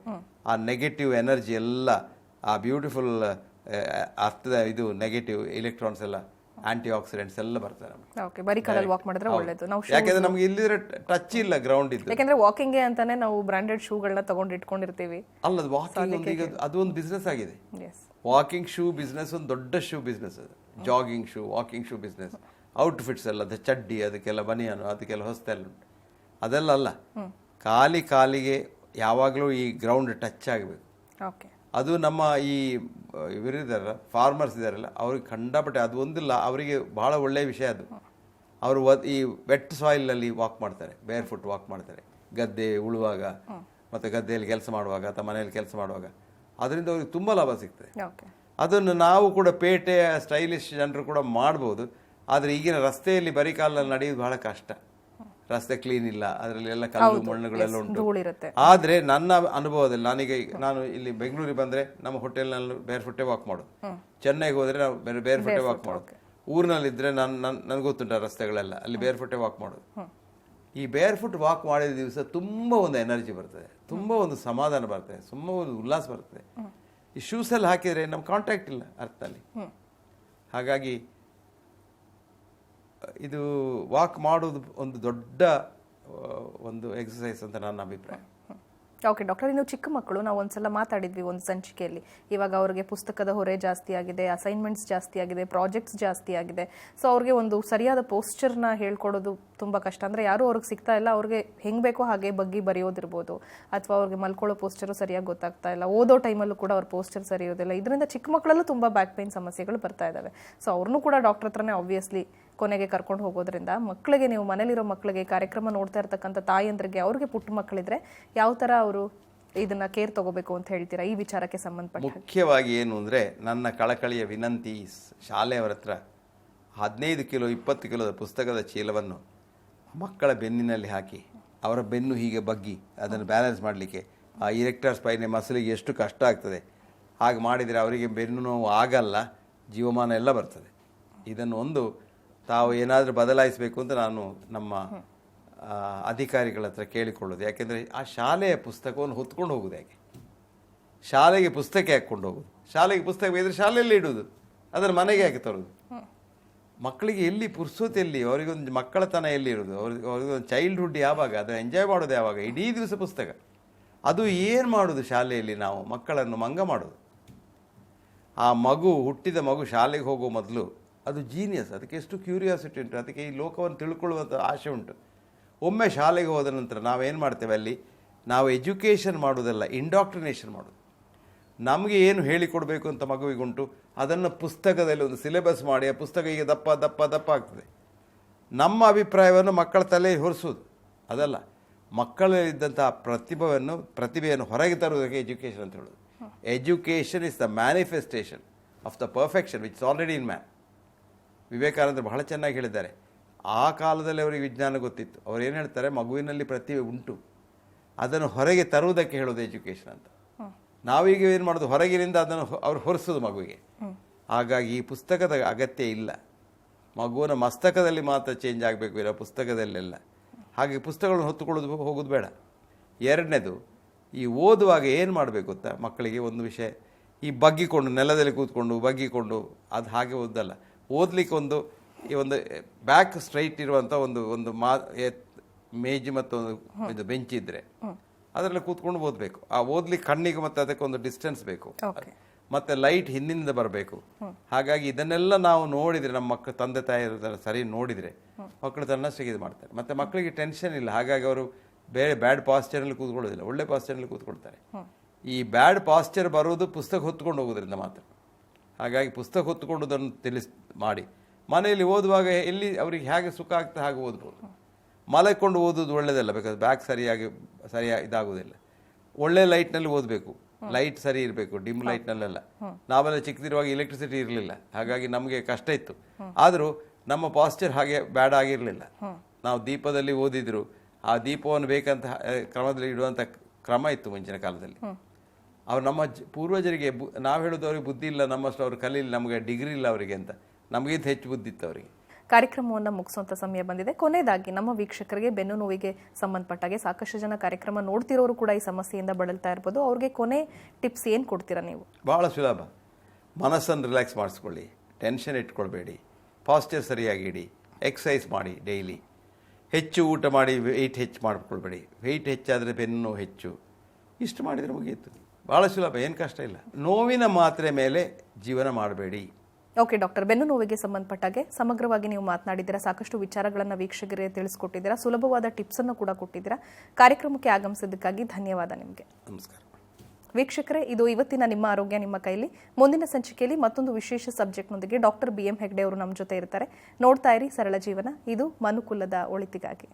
ಆ ನೆಗೆಟಿವ್ ಎನರ್ಜಿ ಎಲ್ಲ ಆ ಬ್ಯೂಟಿಫುಲ್ ಅರ್ಥದ ಇದು ನೆಗೆಟಿವ್ ಎಲೆಕ್ಟ್ರಾನ್ಸ್ ಎಲ್ಲ ಆಂಟಿ ಆಕ್ಸಿಡೆಂಟ್ಸ್ ಎಲ್ಲ ಬರ್ತದೆ ನಮಗೆ. ಓಕೆ ಬರೀ ಕಾಲಲ್ಲಿ ವಾಕ್ ಮಾಡಿದ್ರೆ ಒಳ್ಳೇದು. ನಾವು ಯಾಕೆಂದ್ರೆ ನಮ್ಗೆ ಇಲ್ಲಿದ್ರೆ ಟಚ್ ಇಲ್ಲ ಗ್ರೌಂಡ್ ಇದ್ದು. ಯಾಕಂದ್ರೆ ವಾಕಿಂಗ್ ಅಂತಾನೆ ನಾವು ಬ್ರಾಂಡೆಡ್ ಶೂಗಳನ್ನ ತಗೊಂಡು ಇಟ್ಕೊಂಡಿರ್ತೀವಿ. ಅಲ್ಲ ವಾಕಿಂಗ್ ಒಂದು ಈಗ ಅದು ಒಂದು ಬಿಸ್ನೆಸ್ ಆಗಿದೆ. ವಾಕಿಂಗ್ ಶೂ ಬಿಸ್ನೆಸ್ ಒಂದು ದೊಡ್ಡ ಶೂ ಬಿಸ್ನೆಸ್ ಅದು. Jogging shoe walking shoe business outfits ಎಲ್ಲ ಅದು ಚಡ್ಡಿ ಅದಕ್ಕೆಲ್ಲ ಬನಿಯಾನು ಅದಕ್ಕೆಲ್ಲ ಹೊಸದೆಲ್ಲ ಉಂಟು. ಅದೆಲ್ಲ ಅಲ್ಲ. ಖಾಲಿ ಕಾಲಿಗೆ ಯಾವಾಗಲೂ ಈ ಗ್ರೌಂಡ್ ಟಚ್ ಆಗಬೇಕು. ಓಕೆ ಅದು ನಮ್ಮ ಈ ಇವರಿದ್ದಾರಲ್ಲ ಫಾರ್ಮರ್ಸ್ ಇದ್ದಾರಲ್ಲ ಅವ್ರಿಗೆ ಖಂಡಪಟ್ಟೆ ಅದು ಒಂದಿಲ್ಲ ಅವರಿಗೆ ಬಹಳ ಒಳ್ಳೆಯ ವಿಷಯ ಅದು. ಅವರು ಈ ವೆಟ್ ಸಾಯಿಲಲ್ಲಿ ವಾಕ್ ಮಾಡ್ತಾರೆ ಬೇರ್ ಫುಟ್ ವಾಕ್ ಮಾಡ್ತಾರೆ. ಗದ್ದೆ ಉಳುವಾಗ ಮತ್ತು ಗದ್ದೆಯಲ್ಲಿ ಕೆಲಸ ಮಾಡುವಾಗ ಅಥವಾ ಮನೆಯಲ್ಲಿ ಕೆಲಸ ಮಾಡುವಾಗ ಅದರಿಂದ ಅವ್ರಿಗೆ ತುಂಬ ಲಾಭ ಸಿಗ್ತದೆ. ಅದನ್ನು ನಾವು ಕೂಡ ಪೇಟೆಯ ಸ್ಟೈಲಿಶ್ ಜನರು ಕೂಡ ಮಾಡ್ಬೋದು ಆದರೆ ಈಗಿನ ರಸ್ತೆಯಲ್ಲಿ ಬರೀ ಕಾಲಲ್ಲಿ ನಡೆಯೋದು ಬಹಳ ಕಷ್ಟ. ರಸ್ತೆ ಕ್ಲೀನ್ ಇಲ್ಲ ಅದರಲ್ಲಿ ಎಲ್ಲ ಕಲ್ಲು ಮಣ್ಣುಗಳೆಲ್ಲ ಉಂಟು. ಆದ್ರೆ ನನ್ನ ಅನುಭವದಲ್ಲಿ ನನಗೆ ನಾನು ಇಲ್ಲಿ ಬೆಂಗಳೂರಿಗೆ ಬಂದರೆ ನಮ್ಮ ಹೋಟೆಲ್ನಲ್ಲಿ ಬೇರೆ ಫುಟ್ಟೆ ವಾಕ್ ಮಾಡೋದು. ಚೆನ್ನೈಗೆ ಹೋದ್ರೆ ನಾವು ಬೇರೆ ಬೇರೆ ಫುಟ್ಟೆ ವಾಕ್ ಮಾಡೋದು. ಊರಿನಲ್ಲಿದ್ದರೆ ನಾನು ನನ್ನ ನನಗೆ ಗೊತ್ತುಂಟ ರಸ್ತೆಗಳೆಲ್ಲ ಅಲ್ಲಿ ಬೇರೆ ಫುಟ್ಟೆ ವಾಕ್ ಮಾಡೋದು. ಈ ಬೇರ್ ಫುಟ್ ವಾಕ್ ಮಾಡಿದ ದಿವಸ ತುಂಬ ಒಂದು ಎನರ್ಜಿ ಬರ್ತದೆ. ತುಂಬ ಒಂದು ಸಮಾಧಾನ ಬರ್ತದೆ ತುಂಬ ಒಂದು ಉಲ್ಲಾಸ ಬರ್ತದೆ. ಈ ಶೂಸಲ್ಲಿ ಹಾಕಿದರೆ ನಮ್ಮ ಕಾಂಟ್ಯಾಕ್ಟ್ ಇಲ್ಲ ಅರ್ಥ ಅಲ್ಲಿ ಹಾಗಾಗಿ ಇದು ವಾಕ್ ಮಾಡೋದು ಒಂದು ದೊಡ್ಡ ಒಂದು ಎಕ್ಸಸೈಸ್ ಅಂತ ನನ್ನ ಅಭಿಪ್ರಾಯ. ಓಕೆ ಡಾಕ್ಟರ್ ಇನ್ನು ಚಿಕ್ಕ ಮಕ್ಕಳು, ನಾವು ಒಂದ್ಸಲ ಮಾತಾಡಿದ್ವಿ ಒಂದು ಸಂಚಿಕೆಯಲ್ಲಿ. ಇವಾಗ ಅವ್ರಿಗೆ ಪುಸ್ತಕದ ಹೊರೆ ಜಾಸ್ತಿ ಆಗಿದೆ ಅಸೈನ್ಮೆಂಟ್ಸ್ ಜಾಸ್ತಿ ಆಗಿದೆ ಪ್ರಾಜೆಕ್ಟ್ಸ್ ಜಾಸ್ತಿ ಆಗಿದೆ. ಸೊ ಅವ್ರಿಗೆ ಒಂದು ಸರಿಯಾದ ಪೋಸ್ಚರ್ನ ಹೇಳ್ಕೊಡೋದು ತುಂಬ ಕಷ್ಟ. ಅಂದರೆ ಯಾರೂ ಅವ್ರಿಗೆ ಸಿಗ್ತಾ ಇಲ್ಲ, ಅವ್ರಿಗೆ ಹೆಂಗೆ ಬೇಕೋ ಹಾಗೆ ಬಗ್ಗಿ ಬರೆಯೋದಿರ್ಬೋದು. ಅಥವಾ ಅವ್ರಿಗೆ ಮಲ್ಕೊಳ್ಳೋ ಪೋಸ್ಚರು ಸರಿಯಾಗಿ ಗೊತ್ತಾಗ್ತಾ ಇಲ್ಲ. ಓದೋ ಟೈಮಲ್ಲೂ ಕೂಡ ಅವ್ರ ಪೋಸ್ಚರ್ ಸರಿ ಇರೋದಿಲ್ಲ. ಇದರಿಂದ ಚಿಕ್ಕ ಮಕ್ಕಳಲ್ಲೂ ತುಂಬ ಬ್ಯಾಕ್ ಪೇನ್ ಸಮಸ್ಯೆಗಳು ಬರ್ತಾ ಇದ್ದಾವೆ ಸೊ ಅವ್ರನ್ನೂ ಕೂಡ ಡಾಕ್ಟರ್ ಹತ್ರನೇ ಆಬ್ವಿಯಸ್ಲಿ ಕೊನೆಗೆ ಕರ್ಕೊಂಡು ಹೋಗೋದ್ರಿಂದ ಮಕ್ಕಳಿಗೆ, ನೀವು ಮನೇಲಿರೋ ಮಕ್ಕಳಿಗೆ ಕಾರ್ಯಕ್ರಮ ನೋಡ್ತಾ ಇರ್ತಕ್ಕಂಥ ತಾಯಂದ್ರಿಗೆ ಅವ್ರಿಗೆ ಪುಟ್ಟ ಮಕ್ಕಳಿದ್ರೆ ಯಾವ ಥರ ಅವರು ಇದನ್ನ ಕೇರ್ ತಗೋಬೇಕು ಅಂತ ಹೇಳ್ತೀರಾ? ಈ ವಿಚಾರಕ್ಕೆ ಸಂಬಂಧಪಟ್ಟ ಮುಖ್ಯವಾಗಿ ಏನು ಅಂದರೆ ನನ್ನ ಕಳಕಳಿಯ ವಿನಂತಿ ಶಾಲೆಯವರ ಹತ್ರ ಹದಿನೈದು ಕಿಲೋ, ಇಪ್ಪತ್ತು ಕಿಲೋದ ಪುಸ್ತಕದ ಚೀಲವನ್ನು ಮಕ್ಕಳ ಬೆನ್ನಿನಲ್ಲಿ ಹಾಕಿ, ಅವರ ಬೆನ್ನು ಹೀಗೆ ಬಗ್ಗಿ ಅದನ್ನು ಬ್ಯಾಲೆನ್ಸ್ ಮಾಡಲಿಕ್ಕೆ, ಆ ಇರೆಕ್ಟರ್ ಸ್ಪೈನೆ ಮಸಲಿಗೆ ಎಷ್ಟು ಕಷ್ಟ ಆಗ್ತದೆ. ಹಾಗೆ ಮಾಡಿದರೆ ಅವರಿಗೆ ಬೆನ್ನು ನೋವು ಆಗಲ್ಲ, ಜೀವಮಾನ ಎಲ್ಲ ಬರ್ತದೆ. ಇದನ್ನು ಒಂದು ತಾವು ಏನಾದರೂ ಬದಲಾಯಿಸಬೇಕು ಅಂತ ನಾನು ನಮ್ಮ ಅಧಿಕಾರಿಗಳ ಹತ್ರ ಕೇಳಿಕೊಳ್ಳೋದು. ಯಾಕೆಂದರೆ ಆ ಶಾಲೆಯ ಪುಸ್ತಕವನ್ನು ಹೊತ್ಕೊಂಡು ಹೋಗೋದು ಯಾಕೆ? ಶಾಲೆಗೆ ಪುಸ್ತಕ ಹಾಕ್ಕೊಂಡು ಹೋಗೋದು? ಶಾಲೆಗೆ ಪುಸ್ತಕ ಬೇಕಿದ್ರೆ ಶಾಲೆಯಲ್ಲಿ ಇಡುವುದು ಅದನ್ನು ಮನೆಗೆ ಹಾಕಿ ತರೋದು? ಮಕ್ಕಳಿಗೆ ಎಲ್ಲಿ ಪುರ್ಸೋತ್ ಎಲ್ಲಿ? ಅವರಿಗೊಂದು ಮಕ್ಕಳತನ ಎಲ್ಲಿ ಇರೋದು? ಅವ್ರಿಗೆ ಅವ್ರಿಗೊಂದು ಚೈಲ್ಡ್ಹುಡ್ ಯಾವಾಗ? ಅದನ್ನು ಎಂಜಾಯ್ ಮಾಡೋದು ಯಾವಾಗ? ಇಡೀ ದಿವಸ ಪುಸ್ತಕ. ಅದು ಏನು ಮಾಡೋದು ಶಾಲೆಯಲ್ಲಿ ನಾವು? ಮಕ್ಕಳನ್ನು ಮಂಗ ಮಾಡೋದು. ಆ ಮಗು ಹುಟ್ಟಿದ ಮಗು ಶಾಲೆಗೆ ಹೋಗೋ ಮೊದಲು ಅದು ಜೀನಿಯಸ್ ಅದಕ್ಕೆ ಎಷ್ಟು ಕ್ಯೂರಿಯಾಸಿಟಿ ಉಂಟು ಅದಕ್ಕೆ ಈ ಲೋಕವನ್ನು ತಿಳ್ಕೊಳ್ಳುವಂಥ ಆಸೆ ಉಂಟು. ಒಮ್ಮೆ ಶಾಲೆಗೆ ಹೋದ ನಂತರ ನಾವೇನು ಮಾಡ್ತೇವೆ ಅಲ್ಲಿ? ನಾವು ಎಜುಕೇಷನ್ ಮಾಡೋದಲ್ಲ ಇಂಡಾಕ್ಟ್ರಿನೇಷನ್ ಮಾಡೋದು. ನಮಗೆ ಏನು ಹೇಳಿಕೊಡಬೇಕು ಅಂತ ಮಗುವಿಗುಂಟು ಅದನ್ನು ಪುಸ್ತಕದಲ್ಲಿ ಒಂದು ಸಿಲೆಬಸ್ ಮಾಡಿ ಆ ಪುಸ್ತಕ ಈಗ ದಪ್ಪ ದಪ್ಪ ದಪ್ಪ ಆಗ್ತದೆ. ನಮ್ಮ ಅಭಿಪ್ರಾಯವನ್ನು ಮಕ್ಕಳ ತಲೆ ಹೊರಿಸೋದು ಅದಲ್ಲ. ಮಕ್ಕಳಲ್ಲಿದ್ದಂಥ ಪ್ರತಿಭೆಯನ್ನು ಪ್ರತಿಭೆಯನ್ನು ಹೊರಗೆ ತರುವುದಕ್ಕೆ ಎಜುಕೇಷನ್ ಅಂತ ಹೇಳೋದು. Education is the manifestation of the perfection which is already in man ವಿವೇಕಾನಂದರು ಬಹಳ ಚೆನ್ನಾಗಿ ಹೇಳಿದ್ದಾರೆ. ಆ ಕಾಲದಲ್ಲಿ ಅವರಿಗೆ ವಿಜ್ಞಾನ ಗೊತ್ತಿತ್ತು. ಅವ್ರು ಏನು ಹೇಳ್ತಾರೆ? ಮಗುವಿನಲ್ಲಿ ಪ್ರತಿಭೆ ಉಂಟು. ಅದನ್ನು ಹೊರಗೆ ತರುವುದಕ್ಕೆ ಹೇಳೋದು ಎಜುಕೇಷನ್ ಅಂತ. ನಾವೀಗ ಏನು ಮಾಡೋದು? ಹೊರಗಿನಿಂದ ಅದನ್ನು ಅವರು ಹೊರಿಸೋದು ಮಗುವಿಗೆ. ಹಾಗಾಗಿ ಈ ಪುಸ್ತಕದ ಅಗತ್ಯ ಇಲ್ಲ. ಮಗುವಿನ ಮಸ್ತಕದಲ್ಲಿ ಮಾತ್ರ ಚೇಂಜ್ ಆಗಬೇಕು ಇರೋ ಪುಸ್ತಕದಲ್ಲೆಲ್ಲ. ಹಾಗೆ ಪುಸ್ತಕಗಳನ್ನು ಹೊತ್ತುಕೊಳ್ಳೋದು ಹೋಗೋದು ಬೇಡ. ಎರಡನೇದು ಈ ಓದುವಾಗ ಏನು ಮಾಡಬೇಕು ಗೊತ್ತಾ? ಮಕ್ಕಳಿಗೆ ಒಂದು ವಿಷಯ ಈ ಬಗ್ಗಿಕೊಂಡು ನೆಲದಲ್ಲಿ ಕೂತ್ಕೊಂಡು ಬಗ್ಗಿಕೊಂಡು ಅದು ಹಾಗೆ ಓದಲ್ಲ ಓದಲಿಕ್ಕೆ ಒಂದು ಈ ಒಂದು ಬ್ಯಾಕ್ ಸ್ಟ್ರೈಟ್ ಇರುವಂಥ ಒಂದು ಒಂದು ಮಾ ಮೇಜ್ ಮತ್ತು ಒಂದು ಇದು ಬೆಂಚ್ ಇದ್ದರೆ ಅದರಲ್ಲಿ ಕೂತ್ಕೊಂಡು ಓದಬೇಕು. ಆ ಓದ್ಲಿಕ್ಕೆ ಕಣ್ಣಿಗೆ ಮತ್ತು ಅದಕ್ಕೆ ಒಂದು ಡಿಸ್ಟೆನ್ಸ್ ಬೇಕು. ಮತ್ತು ಮತ್ತೆ ಲೈಟ್ ಹಿಂದಿನಿಂದ ಬರಬೇಕು. ಹಾಗಾಗಿ ಇದನ್ನೆಲ್ಲ ನಾವು ನೋಡಿದರೆ ನಮ್ಮ ಮಕ್ಕಳು ತಂದೆ ತಾಯಿ ಸರಿ ನೋಡಿದರೆ ಮಕ್ಕಳು ತನ್ನಷ್ಟಕ್ಕೆ ಇದು ಮಾಡ್ತಾರೆ. ಮತ್ತೆ ಮಕ್ಕಳಿಗೆ ಟೆನ್ಷನ್ ಇಲ್ಲ. ಹಾಗಾಗಿ ಅವರು ಬೇರೆ ಬ್ಯಾಡ್ ಪಾಸ್ಚರ್ನಲ್ಲಿ ಕೂತ್ಕೊಳ್ಳೋದಿಲ್ಲ. ಒಳ್ಳೆ ಪಾಸ್ಚರ್ನಲ್ಲಿ ಕೂತ್ಕೊಳ್ತಾರೆ. ಈ ಬ್ಯಾಡ್ ಪಾಸ್ಚರ್ ಬರೋದು ಪುಸ್ತಕ ಹೊತ್ಕೊಂಡು ಹೋಗೋದ್ರಿಂದ ಮಾತ್ರ. ಹಾಗಾಗಿ ಪುಸ್ತಕ ಹೊತ್ತುಕೊಂಡದನ್ನು ತಿಳಿಸ್ ಮಾಡಿ. ಮನೆಯಲ್ಲಿ ಓದುವಾಗ ಎಲ್ಲಿ ಅವರಿಗೆ ಹೇಗೆ ಸುಖ ಆಗ್ತಾ ಹಾಗೆ ಓದ್ಬೋದು. ಮಲಕೊಂಡು ಓದೋದು ಒಳ್ಳೆಯದಲ್ಲ ಬೇಕಾದ್ರೆ ಬ್ಯಾಗ್ ಸರಿಯಾಗಿ ಸರಿಯಾಗಿ ಇದಾಗೋದಿಲ್ಲ ಒಳ್ಳೆ ಲೈಟ್ನಲ್ಲಿ ಓದಬೇಕು. ಲೈಟ್ ಸರಿ ಇರಬೇಕು ಡಿಮ್ ಲೈಟ್ನಲ್ಲೆಲ್ಲ. ನಾವೆಲ್ಲ ಚಿಕ್ಕದಿರುವಾಗ ಎಲೆಕ್ಟ್ರಿಸಿಟಿ ಇರಲಿಲ್ಲ. ಹಾಗಾಗಿ ನಮಗೆ ಕಷ್ಟ ಇತ್ತು. ಆದರೂ ನಮ್ಮ ಪಾಸ್ಚರ್ ಹಾಗೆ ಬ್ಯಾಡ್ ಆಗಿರಲಿಲ್ಲ. ನಾವು ದೀಪದಲ್ಲಿ ಓದಿದ್ರು. ಆ ದೀಪವನ್ನು ಬೇಕಂತ ಕ್ರಮದಲ್ಲಿ ಇಡುವಂಥ ಕ್ರಮ ಇತ್ತು ಮುಂಚಿನ ಕಾಲದಲ್ಲಿ. ಅವ್ರು ನಮ್ಮ ಜ- ಪೂರ್ವಜರಿಗೆ ಬು ನಾವು ಹೇಳೋದು ಅವ್ರಿಗೆ ಬುದ್ಧಿ ಇಲ್ಲ ನಮ್ಮಷ್ಟು ಅವ್ರು ಕಲೀಲಿ ನಮಗೆ ಡಿಗ್ರಿ ಇಲ್ಲ ಅವರಿಗೆ ಅಂತ. ನಮಗಿಂತ ಹೆಚ್ಚು ಬುದ್ಧಿ ಇತ್ತು ಅವರಿಗೆ. ಕಾರ್ಯಕ್ರಮವನ್ನು ಮುಗಿಸುವಂಥ ಸಮಯ ಬಂದಿದೆ. ಕೊನೆಯದಾಗಿ ನಮ್ಮ ವೀಕ್ಷಕರಿಗೆ ಬೆನ್ನು ನೋವಿಗೆ ಸಂಬಂಧಪಟ್ಟಾಗೆ ಸಾಕಷ್ಟು ಜನ ಕಾರ್ಯಕ್ರಮ ನೋಡ್ತಿರೋರು ಕೂಡ ಈ ಸಮಸ್ಯೆಯಿಂದ ಬಳಲ್ತಾ ಇರ್ಬೋದು. ಅವ್ರಿಗೆ ಕೊನೆ ಟಿಪ್ಸ್ ಏನು ಕೊಡ್ತೀರಾ ನೀವು? ಭಾಳ ಸುಲಭ. ಮನಸ್ಸನ್ನು ರಿಲ್ಯಾಕ್ಸ್ ಮಾಡಿಸ್ಕೊಳ್ಳಿ. ಟೆನ್ಷನ್ ಇಟ್ಕೊಳ್ಬೇಡಿ. ಪಾಸ್ಚರ್ ಸರಿಯಾಗಿ ಇಡಿ ಎಕ್ಸಸೈಸ್ ಮಾಡಿ ಡೈಲಿ ಹೆಚ್ಚು ಊಟ ಮಾಡಿ ವೆಯ್ಟ್ ಹೆಚ್ಚು ಮಾಡಿಕೊಳ್ಬೇಡಿ. ವೆಯ್ಟ್ ಹೆಚ್ಚಾದರೆ ಬೆನ್ನು ನೋವು ಹೆಚ್ಚು. ಇಷ್ಟು ಮಾಡಿದರೆ ಮುಗಿಯಿತು ಭಾಳ ಸುಲಭ ಏನು ಕಷ್ಟ ಇಲ್ಲ. ನೋವಿನ ಮಾತ್ರೆ ಮೇಲೆ ಜೀವನ ಮಾಡಬೇಡಿ. ಓಕೆ ಡಾಕ್ಟರ್ ಬೆನ್ನು ನೋವಿಗೆ ಸಂಬಂಧಪಟ್ಟಾಗೆ ಸಮಗ್ರವಾಗಿ ನೀವು ಮಾತನಾಡಿದ್ದೀರಾ ಸಾಕಷ್ಟು ವಿಚಾರಗಳನ್ನು ವೀಕ್ಷಕರಿಗೆ ತಿಳಿಸ್ಕೊಟ್ಟಿದ್ದೀರಾ ಸುಲಭವಾದ ಟಿಪ್ಸ್ ಅನ್ನು ಕೂಡ ಕೊಟ್ಟಿದ್ದೀರಾ. ಕಾರ್ಯಕ್ರಮಕ್ಕೆ ಆಗಮಿಸಿದ್ದಕ್ಕಾಗಿ ಧನ್ಯವಾದ ನಿಮಗೆ. ನಮಸ್ಕಾರ. ವೀಕ್ಷಕರೇ ಇದು ಇವತ್ತಿನ ನಿಮ್ಮ ಆರೋಗ್ಯ ನಿಮ್ಮ ಕೈಲಿ. ಮುಂದಿನ ಸಂಚಿಕೆಯಲ್ಲಿ ಮತ್ತೊಂದು ವಿಶೇಷ ಸಬ್ಜೆಕ್ಟ್ನೊಂದಿಗೆ ಡಾಕ್ಟರ್ ಬಿ ಎಂ ಹೆಗ್ಡೆ ಅವರು ನಮ್ಮ ಜೊತೆ ಇರ್ತಾರೆ. ನೋಡ್ತಾ ಇರಿ ಸರಳ ಜೀವನ. ಇದು ಮನುಕುಲದ ಒಳಿತಿಗಾಗಿ.